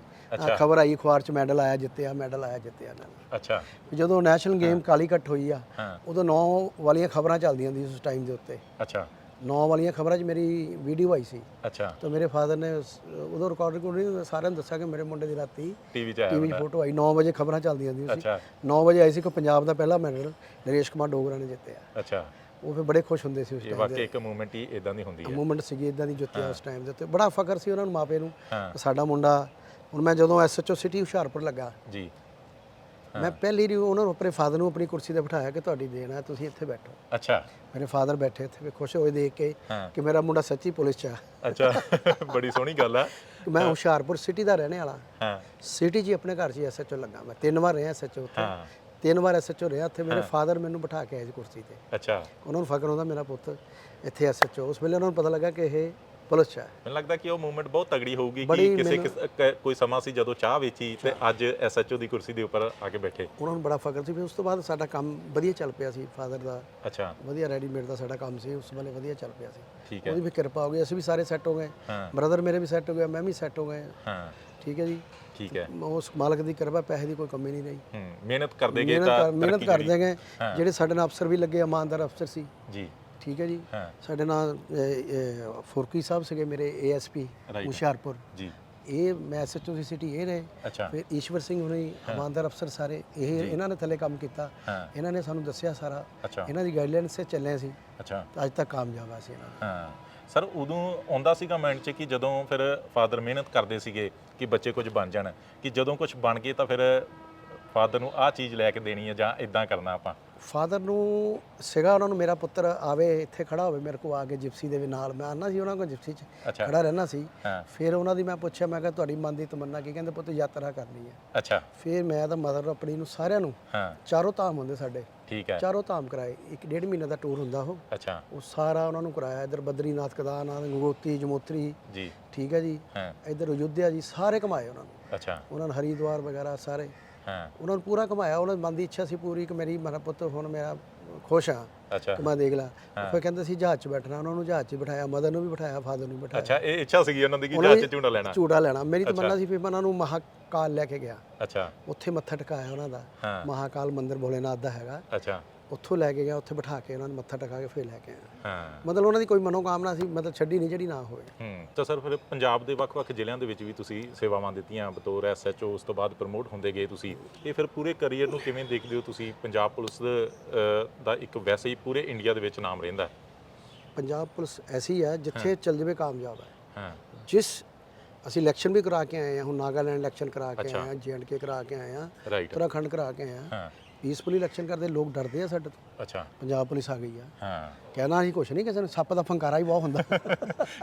ਖਬਰ ਆਈ ਅਖਬਾਰ 'ਚ ਮੈਡਲ ਆਇਆ ਜਿੱਤਿਆ ਮੈਡਲ ਆਇਆ ਜਿੱਤਿਆ ਇਹਨਾਂ ਨੇ ਅੱਛਾ। ਜਦੋਂ ਨੈਸ਼ਨਲ ਗੇਮ ਕਾਲੀ ਕੱਟ ਹੋਈ ਆ ਉਦੋਂ 9 ਵਾਲੀਆਂ ਖਬਰਾਂ ਚੱਲਦੀਆਂ ਹੁੰਦੀਆਂ ਉਸ ਟਾਈਮ ਦੇ ਉੱਤੇ। ਅੱਛਾ। 9 ਵਾਲੀਆਂ ਖਬਰਾਂ 'ਚ ਮੇਰੀ ਵੀਡੀਓ ਆਈ ਸੀ। ਅੱਛਾ। ਤਾਂ ਮੇਰੇ ਫਾਦਰ ਨੇ ਉਸ- ਉਦੋਂ ਰਿਕਾਰਡ ਰਿਕਾਰਡ ਸਾਰਿਆਂ ਨੂੰ ਦੱਸਿਆ ਕਿ ਮੇਰੇ ਮੁੰਡੇ ਦੀ ਰਾਤੀ ਟੀਵੀ 'ਚ ਆਇਆ ਟੀਵੀ ਫੋਟੋ ਆਈ। 9 ਵਜੇ ਖਬਰਾਂ ਚੱਲਦੀਆਂ ਹੁੰਦੀਆਂ ਸੀ। ਅੱਛਾ। 9 ਵਜੇ ਆਈ ਸੀ ਕਿ ਪੰਜਾਬ ਦਾ ਪਹਿਲਾ ਮੈਡਲ ਨਰੇਸ਼ ਕੁਮਾਰ ਡੋਗਰਾ ਨੇ ਜਿੱਤਿਆ। ਅੱਛਾ। ਉਹ ਫਿਰ ਬੜੇ ਖੁਸ਼ ਹੁੰਦੇ ਸੀ ਉਸ ਇਹ ਵਾਕਈ ਇੱਕ ਮੂਵਮੈਂਟ ਹੀ ਇਦਾਂ ਦੀ ਹੁੰਦੀ ਹੈ। ਮੂਵਮੈਂਟ ਸੀਗੀ ਇਦਾਂ ਦੀ ਜਿੱਤਿਆ ਉਸ ਟਾਈਮ ਦੇ ਉੱਤੇ। ਬੜਾ ਫਖਰ ਸੀ ਉਹਨਾਂ ਨੂੰ ਮਾਪੇ ਨੂੰ ਹਾਂ। ਸਾਡਾ ਮੁੰਡਾ ਹੁਣ ਮੈਂ ਜਦੋਂ ਐਸਐਚਓ ਸਿਟੀ ਹੁਸ਼ਿਆਰਪੁਰ ਲੱਗਾ ਜੀ। ਮੈਂ ਪਹਿਲੀ ਰੀ ਉਹਨਾਂ ਨੂੰ ਆਪਣੇ ਫਾਦਰ ਨੂੰ ਆਪਣੀ ਕੁਰਸੀ ਤੇ ਬਿਠਾਇਆ ਕਿ ਤੁਹਾਡੀ ਦੇਣ ਹੈ ਤੁਸੀਂ ਇੱਥੇ ਬੈਠੋ। ਅੱਛਾ। ਮੇਰੇ ਫਾਦਰ ਬੈਠੇ ਇੱਥੇ ਵੀ ਖੁਸ਼ ਹੋਏ ਦੇਖ ਕੇ। ਕਿ ਮੇਰਾ ਮੁੰਡਾ ਸੱਚੀ ਪੁਲਿਸ 'ਚ ਆ। ਅੱਛਾ ਬੜੀ ਸੋਹਣੀ ਗੱਲ ਆ। ਮੈਂ ਹੁਸ਼ਿਆਰਪੁਰ ਸਿਟੀ ਦਾ ਰਹਿਣੇ ਵਾਲਾ। ਹਾਂ। ਸਿਟੀ 'ਚ ਆਪਣੇ ਘਰ 'ਚ ਐਸਐਚਓ ਲੱਗਾ ਮੈਂ। ਤਿੰਨ ਵਾਰ ਰਿਹਾ ਐਸਐਚਓ ਉੱਥੇ। ਹਾਂ। ਤਿੰਨ ਵਾਰ ਐਸਐਚਓ ਰਿਹਾ ਉੱਥੇ। ਮੇਰੇ ਫਾਦਰ ਮੈਨੂੰ ਬਿਠਾ ਕੇ ਆਏ ਸੀ ਕੁਰਸੀ ਤੇ। ਅੱਛਾ। ਉਹਨਾਂ ਨੂੰ ਫਕਰ ਹੁੰਦਾ ਮੇਰਾ ਪੁੱਤ ਇੱਥੇ ਐਸਐਚਓ ਉਸ ਵੇਲੇ ਉਹਨਾਂ ਨੂੰ ਪਤਾ ਲੱਗਾ ਕਿ ਇਹ ਪੁਲਿਸ 'ਚ ਹੈ। ਮੈਨੂੰ ਲੱਗਦਾ ਕਿ ਉਹ ਮੂਵਮੈਂਟ ਬਹੁਤ ਤਗੜੀ ਹੋਊਗੀ ਕਿ ਬੜੀ ਕਿਸੇ ਕੋਈ ਸਮਾਂ ਸੀ ਜਦੋਂ ਚਾਹ ਵੇਚੀ ਤੇ ਅੱਜ ਐਸਐਚਓ ਦੀ ਕੁਰਸੀ ਦੇ ਉੱਪਰ ਆ ਕੇ ਬੈਠੇ। ਉਹਨਾਂ ਨੂੰ ਬੜਾ ਫਕਰ ਸੀ ਫਿਰ ਉਸ ਤੋਂ ਬਾਅਦ ਸਾਡਾ ਕੰਮ ਵਧੀਆ ਚੱਲ ਪਿਆ ਸੀ ਫਾਦਰ ਦਾ। ਅੱਛਾ। ਵਧੀਆ ਰੈਡੀਮੇਡ ਦਾ ਸਾਡਾ ਕੰਮ ਸੀ ਉਸ ਵੇਲੇ ਵਧੀਆ ਚੱਲ ਪਿਆ ਸੀ। ਠੀਕ ਹੈ। ਉਹਦੀ ਵੀ ਕਿਰਪਾ ਹੋ ਗਈ ਅਸੀਂ ਵੀ ਸਾਰੇ ਸੈੱਟ ਹੋ ਗਏ। ਹਾਂ। ਬ੍ਰਦਰ ਮੇਰੇ ਵੀ ਸੈੱਟ ਹੋ ਗਏ ਮੈਂ ਵੀ ਸੈੱਟ ਹੋ ਗਏ। ਹਾਂ। ਠੀਕ ਹੈ ਜੀ। ਠੀਕ ਹੈ। ਉਸ ਮਾਲਕ ਦੀ ਕਿਰਪਾ ਪੈਸੇ ਦੀ ਕੋਈ ਕਮੀ ਨਹੀਂ ਰਹੀ। ਹੂੰ ਮਿਹਨਤ ਕਰਦੇ ਗਏ ਮਿਹਨਤ ਤਾਂ ਕਰ- ਮਿਹਨਤ ਤਰੱਕੀ ਕਰਦੇ ਗਏ। ਹਾਂ। ਜਿਹੜੇ ਸਾਡੇ ਨਾਲ ਅਫਸਰ ਵੀ ਲੱਗੇ ਇਮਾਨਦਾਰ ਅਫਸਰ ਸੀ। ਜੀ। ਠੀਕ ਹੈ ਜੀ। ਹਾਂ। ਸਾਡੇ ਨਾਲ ਫੁਰਕੀ ਸਾਹਿਬ ਸੀਗੇ ਮੇਰੇ ਏਐਸਪੀ Right. ਹੁਸ਼ਿਆਰਪੁਰ। ਜੀ। ਇਹ ਮੈਂ ਐਸਐਚਓ ਦੀ ਸਿਟੀ ਇਹ ਰਹੇ। ਅੱਛਾ। ਫਿਰ ਈਸ਼ਵਰ ਸਿੰਘ ਹੁਣੀ ਇਮਾਨਦਾਰ ਅਫਸਰ ਸਾਰੇ ਇਹ ਇਹਨਾਂ ਨੇ ਥੱਲੇ ਕੰਮ ਕੀਤਾ। ਹਾਂ। ਇਹਨਾਂ ਨੇ ਸਾਨੂੰ ਦੱਸਿਆ ਸਾਰਾ। ਅੱਛਾ। ਇਹਨਾਂ ਦੀ ਗਾਈਡਲਾਈਨ ਸੇ ਚੱਲੇ ਸੀ ਅੱਛਾ। ਤਾਂ ਅੱਜ ਤੱਕ ਕਾਮਯਾਬ ਆ ਸੀ ਇਹਨਾਂ ਦਾ। ਹਾਂ। ਸਰ ਉਦੋਂ ਆਉਂਦਾ ਸੀਗਾ ਮਾਈਂਡ 'ਚ ਕਿ ਜਦੋਂ ਫਿਰ ਫਾਦਰ ਮਿਹਨਤ ਕਰਦੇ ਸੀਗੇ ਕਿ ਬੱਚੇ ਕੁਝ ਬਣ ਜਾਣ ਕਿ ਜਦੋਂ ਕੁਝ ਬਣ ਗਏ ਤਾਂ ਫਿਰ ਫਾਦਰ ਨੂੰ ਆਹ ਚੀਜ਼ ਲੈ ਕੇ ਦੇਣੀ ਹੈ ਜਾਂ ਇਦਾਂ ਕਰਨਾ ਆਪਾਂ। ਫਾਦਰ ਨੂੰ ਸੀਗਾ ਉਹਨਾਂ ਨੂੰ ਮੇਰਾ ਪੁੱਤਰ ਆਵੇ ਇੱਥੇ ਖੜਾ ਹੋਵੇ ਮੇਰੇ ਕੋਲ ਆ ਕੇ ਜਿਪਸੀ ਦੇ ਨਾਲ ਮੈਂ ਆਨਾ ਸੀ ਉਹਨਾਂ ਕੋਲ ਜਿਪਸੀ 'ਚ ਅੱਛਾ। ਖੜਾ ਰਹਿਣਾ ਸੀ। ਹਾਂ। ਫਿਰ ਉਹਨਾਂ ਦੀ ਮੈਂ ਪੁੱਛਿਆ ਮੈਂ ਕਿਹਾ ਤੁਹਾਡੀ ਮਨ ਦੀ ਤਮੰਨਾ ਕੀ? ਕਹਿੰਦੇ ਪੁੱਤ ਯਾਤਰਾ ਕਰਨੀ ਹੈ। ਅੱਛਾ। ਫਿਰ ਮੈਂ ਤਾਂ ਮਦਰ ਆਪਣੀ ਨੂੰ ਸਾਰਿਆਂ ਨੂੰ ਹਾਂ। ਚਾਰੋਂ ਧਾਮ ਹੁੰਦੇ ਸਾਡੇ। ਠੀਕ ਹੈ। ਚਾਰੋਂ ਧਾਮ ਕਰਾਏ। ਇੱਕ ਡੇਢ ਮਹੀਨੇ ਦਾ ਟੂਰ ਹੁੰਦਾ ਉਹ। ਅੱਛਾ। ਉਹ ਸਾਰਾ ਉਹਨਾਂ ਨੂੰ ਕਰਾਇਆ। ਇਧਰ ਬਦਰੀਨਾਥ ਕੇਦਾਰਨਾਥ ਗੰਗੋਤੀ ਜਮੋਤਰੀ। ਜੀ। ਠੀਕ ਹੈ ਜੀ। ਹਾਂ। ਇਧਰ ਅਯੁੱਧਿਆ ਜੀ ਸਾਰੇ ਘਮਾਏ ਉਹਨਾਂ ਨੂੰ। ਅੱਛਾ। ਉਹਨਾਂ ਨੇ ਹਰੀਦੁਆਰ ਵਗੈਰਾ ਸਾਰੇ। ਹਾਂ। ਉਹਨਾਂ ਨੂੰ ਪੂਰਾ ਘਮਾਇਆ ਉਹਨਾਂ ਦੀ ਮਨ ਦੀ ਇੱਛਾ ਸੀ ਪੂਰੀ ਕਿ ਮੇਰੀ ਮੇਰਾ ਪੁੱਤ ਹੁਣ ਮੇਰਾ ਖੁਸ਼ ਆ ਅੱਛਾ। ਕਿ ਮੈਂ ਦੇਖ ਲਾ। ਫਿਰ ਕਹਿੰਦੇ ਸੀ ਜਹਾਜ਼ 'ਚ ਬੈਠਣਾ ਉਹਨਾਂ ਨੂੰ ਜਹਾਜ਼ 'ਚ ਬਿਠਾਇਆ ਮਦਰ ਨੂੰ ਵੀ ਬਿਠਾਇਆ ਫਾਦਰ ਨੂੰ ਵੀ ਬਿਠਾਇਆ। ਅੱਛਾ ਇਹ ਇੱਛਾ ਸੀਗੀ ਉਹਨਾਂ ਦੀ ਕਿ ਜਹਾਜ਼ 'ਚ ਝੂਟਾ ਲੈਣਾ। ਝੂਟਾ ਲੈਣਾ। ਮੇਰੀ ਤਮੰਨਾ ਸੀ ਫਿਰ ਮੈਂ ਉਹਨਾਂ ਨੂੰ ਮਹਾਕਾਲ ਲੈ ਕੇ ਗਿਆ। ਅੱਛਾ। ਉੱਥੇ ਮੱਥਾ ਟਿਕਾਇਆ ਉਹਨਾਂ ਦਾ। ਮਹਾਕਾਲ ਮੰਦਿਰ ਭੋਲੇਨਾਥ ਦਾ ਹੈਗਾ। ਅੱਛਾ। ਉੱਥੋਂ ਲੈ ਕੇ ਗਿਆ ਉੱਥੇ ਬਿਠਾ ਕੇ ਉਹਨਾਂ ਨੂੰ ਮੱਥਾ ਟਿਕਾ ਕੇ ਫਿਰ ਲੈ ਕੇ ਆਇਆ। ਹਾਂ। ਮਤਲਬ ਉਹਨਾਂ ਦੀ ਕੋਈ ਮਨੋਕਾਮਨਾ ਸੀ ਮਤਲਬ ਛੱਡੀ ਨਹੀਂ ਜਿਹੜੀ ਨਾ ਹੋਵੇ। ਹੂੰ ਤਾਂ ਸਰ ਫਿਰ ਪੰਜਾਬ ਦੇ ਵੱਖ-ਵੱਖ ਜ਼ਿਲ੍ਹਿਆਂ ਦੇ ਵਿੱਚ ਵੀ ਤੁਸੀਂ ਸੇਵਾਵਾਂ ਦਿੱਤੀਆਂ ਬਤੌਰ ਐਸਐਚਓ ਉਸ ਤੋਂ ਬਾਅਦ ਪ੍ਰਮੋਟ ਹੁੰਦੇ ਗਏ ਤੁਸੀਂ। ਇਹ ਫਿਰ ਪੂਰੇ ਕੈਰੀਅਰ ਨੂੰ ਕਿਵੇਂ ਦੇਖਦੇ ਹੋ ਤੁਸੀਂ? ਪੰਜਾਬ ਪੁਲਿਸ ਦੇ, ਇੱਕ ਵੈਸੇ ਹੀ ਪੂਰੇ ਇੰਡੀਆ ਦੇ ਵਿੱਚ ਨਾਮ ਰਹਿੰਦਾ ਹੈ। ਪੰਜਾਬ ਪੁਲਿਸ ਐਸੀ ਹੈ ਜਿੱਥੇ ਚੱਲ ਜਾਵੇ ਕਾਮਯਾਬ ਹੈ। ਹਾਂ। ਜਿਸ ਅਸੀਂ ਇਲੈਕਸ਼ਨ ਵੀ ਕਰਾ ਕੇ ਆਏ ਹਾਂ ਹੁਣ ਨਾਗਾਲੈਂਡ ਇਲੈਕਸ਼ਨ ਕਰਾ ਕੇ। ਆਏ ਹਾਂ ਜੀਐਂਡਕੇ ਕਰਾ ਕੇ ਆਏ ਹਾਂ ਉੱਤਰਾਖੰਡ ਕਰਾ ਕੇ ਆਏ ਹਾਂ। ਹਾਂ। ਪੀਸਫੁਲੀ ਇਲੈਕਸ਼ਨ ਕਰਦੇ ਲੋਕ ਡਰਦੇ ਆ ਸਾਡੇ ਤੋਂ। ਅੱਛਾ। ਪੰਜਾਬ ਪੁਲਿਸ ਆ ਗਈ ਆ। ਹਾਂ। ਕਹਿਣਾ ਅਸੀਂ ਕੁਛ ਨਹੀਂ ਕਿਸੇ ਨੂੰ ਸੱਪ ਦਾ ਫੰਕਾਰਾ ਹੀ ਬਹੁਤ ਹੁੰਦਾ।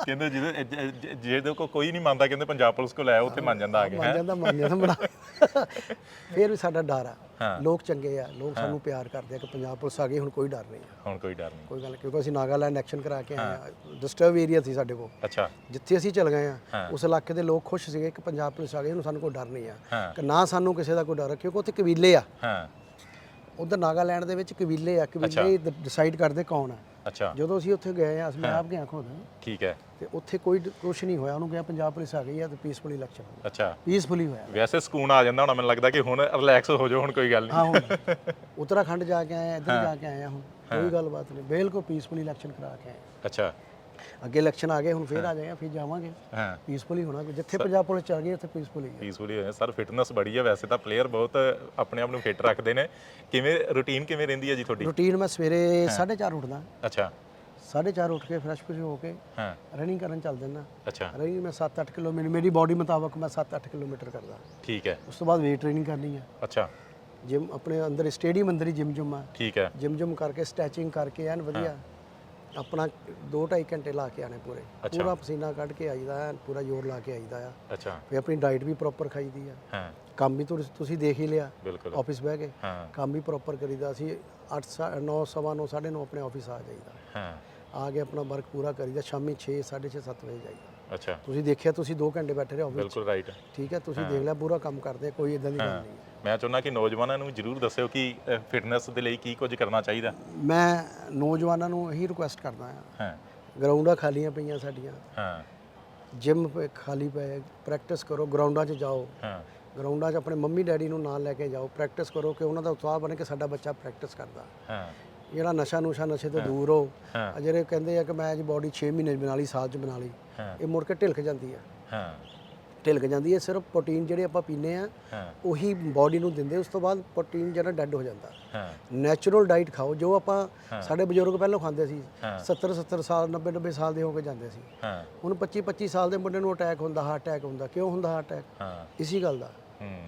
ਕਹਿੰਦੇ ਜਿਹਦੇ ਜਿਹਦੇ ਕੋ ਕੋਈ ਨਹੀਂ ਮੰਨਦਾ ਕਹਿੰਦੇ ਪੰਜਾਬ ਪੁਲਿਸ ਕੋ ਲੈ ਆਓ, ਉੱਥੇ ਮੰਨ ਜਾਂਦਾ ਆ ਕੇ ਮੰਨ ਹੈ? ਜਾਂਦਾ ਮੰਨ ਜਾਂਦਾ ਬਣਾ ਫਿਰ ਵੀ ਸਾਡਾ ਡਰ ਆ। ਹਾਂ। ਲੋਕ ਚੰਗੇ ਆ ਲੋਕ ਸਾਨੂੰ ਪਿਆਰ ਕਰਦੇ ਆ ਕਿ ਪੰਜਾਬ ਪੁਲਿਸ ਆ ਗਈ ਹੁਣ ਕੋਈ ਡਰ ਨਹੀਂ ਆ। ਹੁਣ ਕੋਈ ਡਰ ਨਹੀਂ। ਕੋਈ ਗੱਲ ਕਿਉਂਕਿ ਅਸੀਂ ਨਾਗਾਲੈਂਡ ਐਕਸ਼ਨ ਕਰਾ ਕੇ ਆਏ ਆ। ਡਿਸਟਰਬ ਏਰੀਆ ਸੀ ਸਾਡੇ ਕੋਲ। ਅੱਛਾ। ਜਿੱਥੇ ਅਸੀਂ ਚਲ ਗਏ ਆ ਹਾਂ। ਉਸ ਇਲਾਕੇ ਦੇ ਲੋਕ ਖੁਸ਼ ਸੀਗੇ ਕਿ ਪੰਜਾਬ ਪੁਲਿਸ ਆ ਗਈ ਹੁਣ ਸਾਨੂੰ ਕੋਈ ਡਰ ਨਹੀਂ ਆ। ਹਾਂ। ਕਿ ਨਾ ਸਾਨੂੰ ਕਿਸੇ ਦਾ ਕੋਈ ਡਰ ਆ ਕਿਉਂਕਿ ਉੱਥੇ ਕਬੀਲੇ ਆ। ਹਾਂ। ਉਧਰ ਨਾਗਾਲੈਂਡ ਦੇ ਵਿੱਚ ਕਬੀਲੇ ਆ ਕਬੀਲੇ ਡਿਸਾਈਡ ਕਰਦੇ ਕੌਣ ਆ। ਅੱਛਾ। ਜਦੋਂ ਅਸੀਂ ਉੱਥੇ ਗਏ ਆ ਅਸੀਂ ਮੈਂ ਆਪ ਗਿਆ ਖੁਦ। ਠੀਕ ਹੈ। ਤੇ ਉੱਥੇ ਕੋਈ ਕੁਝ ਨਹੀਂ ਹੋਇਆ ਉਹਨੂੰ ਕਿਹਾ ਪੰਜਾਬ ਪੁਲਿਸ ਆ ਗਈ ਆ ਤੇ ਪੀਸਫੁਲੀ ਇਲੈਕਸ਼ਨ ਅੱਛਾ। ਪੀਸਫੁਲੀ ਹੋਇਆ। ਵੈਸੇ ਸਕੂਨ ਆ ਜਾਂਦਾ ਹੁਣ ਮੈਨੂੰ ਲੱਗਦਾ ਕਿ ਹੁਣ ਰਿਲੈਕਸ ਹੋ ਜਾਓ ਹੁਣ ਕੋਈ ਗੱਲ ਹਾਂ ਨਹੀਂ ਹੁਣ। ਉੱਤਰਾਖੰਡ ਜਾ ਕੇ ਆਏ ਆ ਇੱਧਰ ਜਾ ਕੇ ਆਏ ਆ ਹੁਣ। ਕੋਈ ਗੱਲਬਾਤ ਨਹੀਂ ਬਿਲਕੁਲ ਪੀਸਫੁਲੀ ਇਲੈਕਸ਼ਨ ਕਰਾ ਕੇ ਆਏ। ਅੱਛਾ। ਅੱਗੇ ਇਲੈਕਸ਼ਨ ਆ ਗਏ ਹੁਣ ਫੇਰ ਆ ਜਾਏ ਫਿਰ ਜਾਵਾਂਗੇ। ਹਾਂ। ਪੀਸਫੁਲੀ ਹੋਣਾ ਜਿੱਥੇ ਪੰਜਾਬ ਪੁਲਿਸ ਚ ਆ ਗਈ ਉੱਥੇ ਪੀਸਫੁਲੀ ਪੀਸਫੁਲੀ ਹੋਇਆ ਸਰ ਫਿਟਨੈਸ ਬੜੀ ਹੈ ਵੈਸੇ ਤਾਂ ਪਲੇਅਰ ਬਹੁਤ ਆਪਣੇ ਆਪ ਨੂੰ ਫਿਟ ਰੱਖਦੇ ਨੇ। ਕਿਵੇਂ ਰੁਟੀਨ ਕਿਵੇਂ ਰਹਿੰਦੀ ਹੈ ਜੀ ਤੁਹਾਡੀ? ਰੂਟੀਨ ਮੈਂ ਸਵੇਰੇ 4:30 ਉੱਠਦਾ। ਅੱਛਾ। 4:30 ਉੱਠ ਕੇ ਫਰੈਸ਼ ਫਰੈਸ਼ ਹੋ ਕੇ ਹਾਂ। ਰਨਿੰਗ ਕਰਨ ਚੱਲ ਦਿੰਦਾ। ਅੱਛਾ। ਰਨਿੰਗ ਮੈਂ 7-8 ਕਿਲੋਮੀਟਰ ਮੇਰੀ ਬਾਡੀ ਮੁਤਾਬਕ ਮੈਂ 7-8 ਕਿਲੋਮੀਟਰ ਕਰਦਾ। ਠੀਕ ਹੈ। ਉਸ ਤੋਂ ਬਾਅਦ ਵੇਟ ਟ੍ਰੇਨਿੰਗ ਕਰਨੀ ਹੈ ਅੱਛਾ। ਜਿਮ ਆਪਣੇ ਅੰਦਰ ਸਟੇਡੀਅਮ ਅੰਦਰ ਹੀ ਜਿਮ ਜੁਮ ਆ। ਠੀਕ ਹੈ। ਜਿਮ ਜੁਮ ਕਰਕੇ ਸਟੈਚਿੰਗ ਕਰਕੇ ਐਨ ਵਧੀਆ। ਆਪਣਾ 2.5 ਘੰਟੇ ਲਾ ਕੇ ਆਣੇ ਪੂਰੇ। ਅੱਛਾ। ਪੂਰਾ ਪਸੀਨਾ ਕੱਢ ਕੇ ਆਈਦਾ ਐਨ ਪੂਰਾ ਜ਼ੋਰ ਲਾ ਕੇ ਆਈਦਾ ਆ। ਅੱਛਾ। ਫਿਰ ਆਪਣੀ ਡਾਈਟ ਵੀ ਪ੍ਰੋਪਰ ਖਾਈਦੀ ਆ। ਹਾਂ। ਕੰਮ ਵੀ ਤੁਸੀਂ ਤੁਸੀਂ ਦੇਖ ਹੀ ਲਿਆ। ਬਿਲਕੁਲ। ਆਫਿਸ ਬਹਿ ਕੇ ਹਾਂ। ਕੰਮ ਵੀ ਪ੍ਰੋਪਰ ਕਰੀਦਾ ਅਸੀਂ 8 9 ਸਵਾ 9 9:30 ਆਪਣੇ ਆਫਿਸ ਆ ਜਾਈਦਾ। ਹਾਂ। ਆ ਕੇ ਆਪਣਾ ਵਰਕ ਪੂਰਾ ਕਰੀਦਾ। ਸ਼ਾਮੀ 6 6:30 7 ਵਜੇ ਜਾਈਦਾ। ਅੱਛਾ। ਤੁਸੀਂ ਦੇਖਿਆ ਤੁਸੀਂ 2 ਘੰਟੇ ਬੈਠੇ ਰਹੇ ਆਫਿਸ ਬਿਲਕੁਲ ਰਾਈਟ ਠੀਕ ਹੈ ਤੁਸੀਂ ਦੇਖ ਲਿਆ ਪੂਰਾ ਕੰਮ ਕਰਦੇ ਕੋਈ ਇਦਾਂ ਦੀ ਗੱਲ ਨਹੀਂ। ਮੈਂ ਚਾਹੁੰਦਾ ਕਿ ਨੌਜਵਾਨਾਂ ਨੂੰ ਜਰੂਰ ਦੱਸਿਓ ਕਿ ਫਿਟਨੈਸ ਦੇ ਲਈ ਕੀ ਕੁਝ ਕਰਨਾ ਚਾਹੀਦਾ। ਮੈਂ ਨੌਜਵਾਨਾਂ ਨੂੰ ਇਹੀ ਰਿਕੁਐਸਟ ਕਰਦਾ ਹਾਂ। ਹਾਂ। ਗਰਾਊਂਡਾਂ ਖਾਲੀਆਂ ਪਈਆਂ ਸਾਡੀਆਂ। ਹਾਂ। ਜਿਮ ਖਾਲੀ ਪਏ ਪ੍ਰੈਕਟਿਸ ਕਰੋ ਗਰਾਊਂਡਾਂ 'ਚ ਜਾਓ। ਹਾਂ। ਗਰਾਊਂਡਾਂ 'ਚ ਆਪਣੇ ਮੰਮੀ ਡੈਡੀ ਨੂੰ ਨਾਲ ਲੈ ਕੇ ਜਾਓ। ਪ੍ਰੈਕਟਿਸ ਕਰੋ ਕਿ ਉਹਨਾਂ ਦਾ ਉਤਸ਼ਾਹ ਬਣੇ ਕਿ ਸਾਡਾ ਬੱਚਾ ਪ੍ਰੈਕਟਿਸ ਕਰਦਾ। ਹਾਂ। ਜਿਹੜਾ ਨਸ਼ਾ ਨੁਸ਼ਾ ਨਸ਼ੇ ਤੋਂ ਦੂਰ ਹੋ ਹਾਂ। ਆ ਜਿਹੜੇ ਕਹਿੰਦੇ ਆ ਕਿ ਮੈਂ ਜੀ ਬਾਡੀ 6 ਮਹੀਨੇ 'ਚ ਬਣਾ ਲਈ ਸਾਲ 'ਚ ਬਣਾ ਲਈ। ਹਾਂ। ਇਹ ਮੁੜ ਕੇ ਢਿਲਕ ਜਾਂਦੀ ਆ। ਹਾਂ। ਢਿਲਕ ਜਾਂਦੀ ਹੈ ਸਿਰਫ ਪ੍ਰੋਟੀਨ ਜਿਹੜੇ ਆਪਾਂ ਪੀਨੇ ਆ ਹਾਂ। ਉਹੀ ਬਾਡੀ ਨੂੰ ਦਿੰਦੇ ਉਸ ਤੋਂ ਬਾਅਦ ਪ੍ਰੋਟੀਨ ਜਿਹੜਾ ਡੈਡ ਹੋ ਜਾਂਦਾ। ਹਾਂ। ਨੈਚੁਰਲ ਡਾਈਟ ਖਾਓ ਜੋ ਆਪਾਂ ਸਾਡੇ ਬਜ਼ੁਰਗ ਪਹਿਲਾਂ ਖਾਂਦੇ ਸੀ ਹਾਂ। 70 70 ਸਾਲ 90 90 ਸਾਲ ਦੇ ਹੋ ਕੇ ਜਾਂਦੇ ਸੀ। ਹਾਂ। ਹੁਣ 25 25 ਸਾਲ ਦੇ ਮੁੰਡੇ ਨੂੰ ਅਟੈਕ ਹੁੰਦਾ ਹਾਰਟ ਅਟੈਕ ਹੁੰਦਾ ਕਿਉਂ ਹੁੰਦਾ ਹਾਰਟ ਅਟੈਕ ਹਾਂ। ਇਸੀ ਗੱਲ ਦਾ। ਹੂੰ।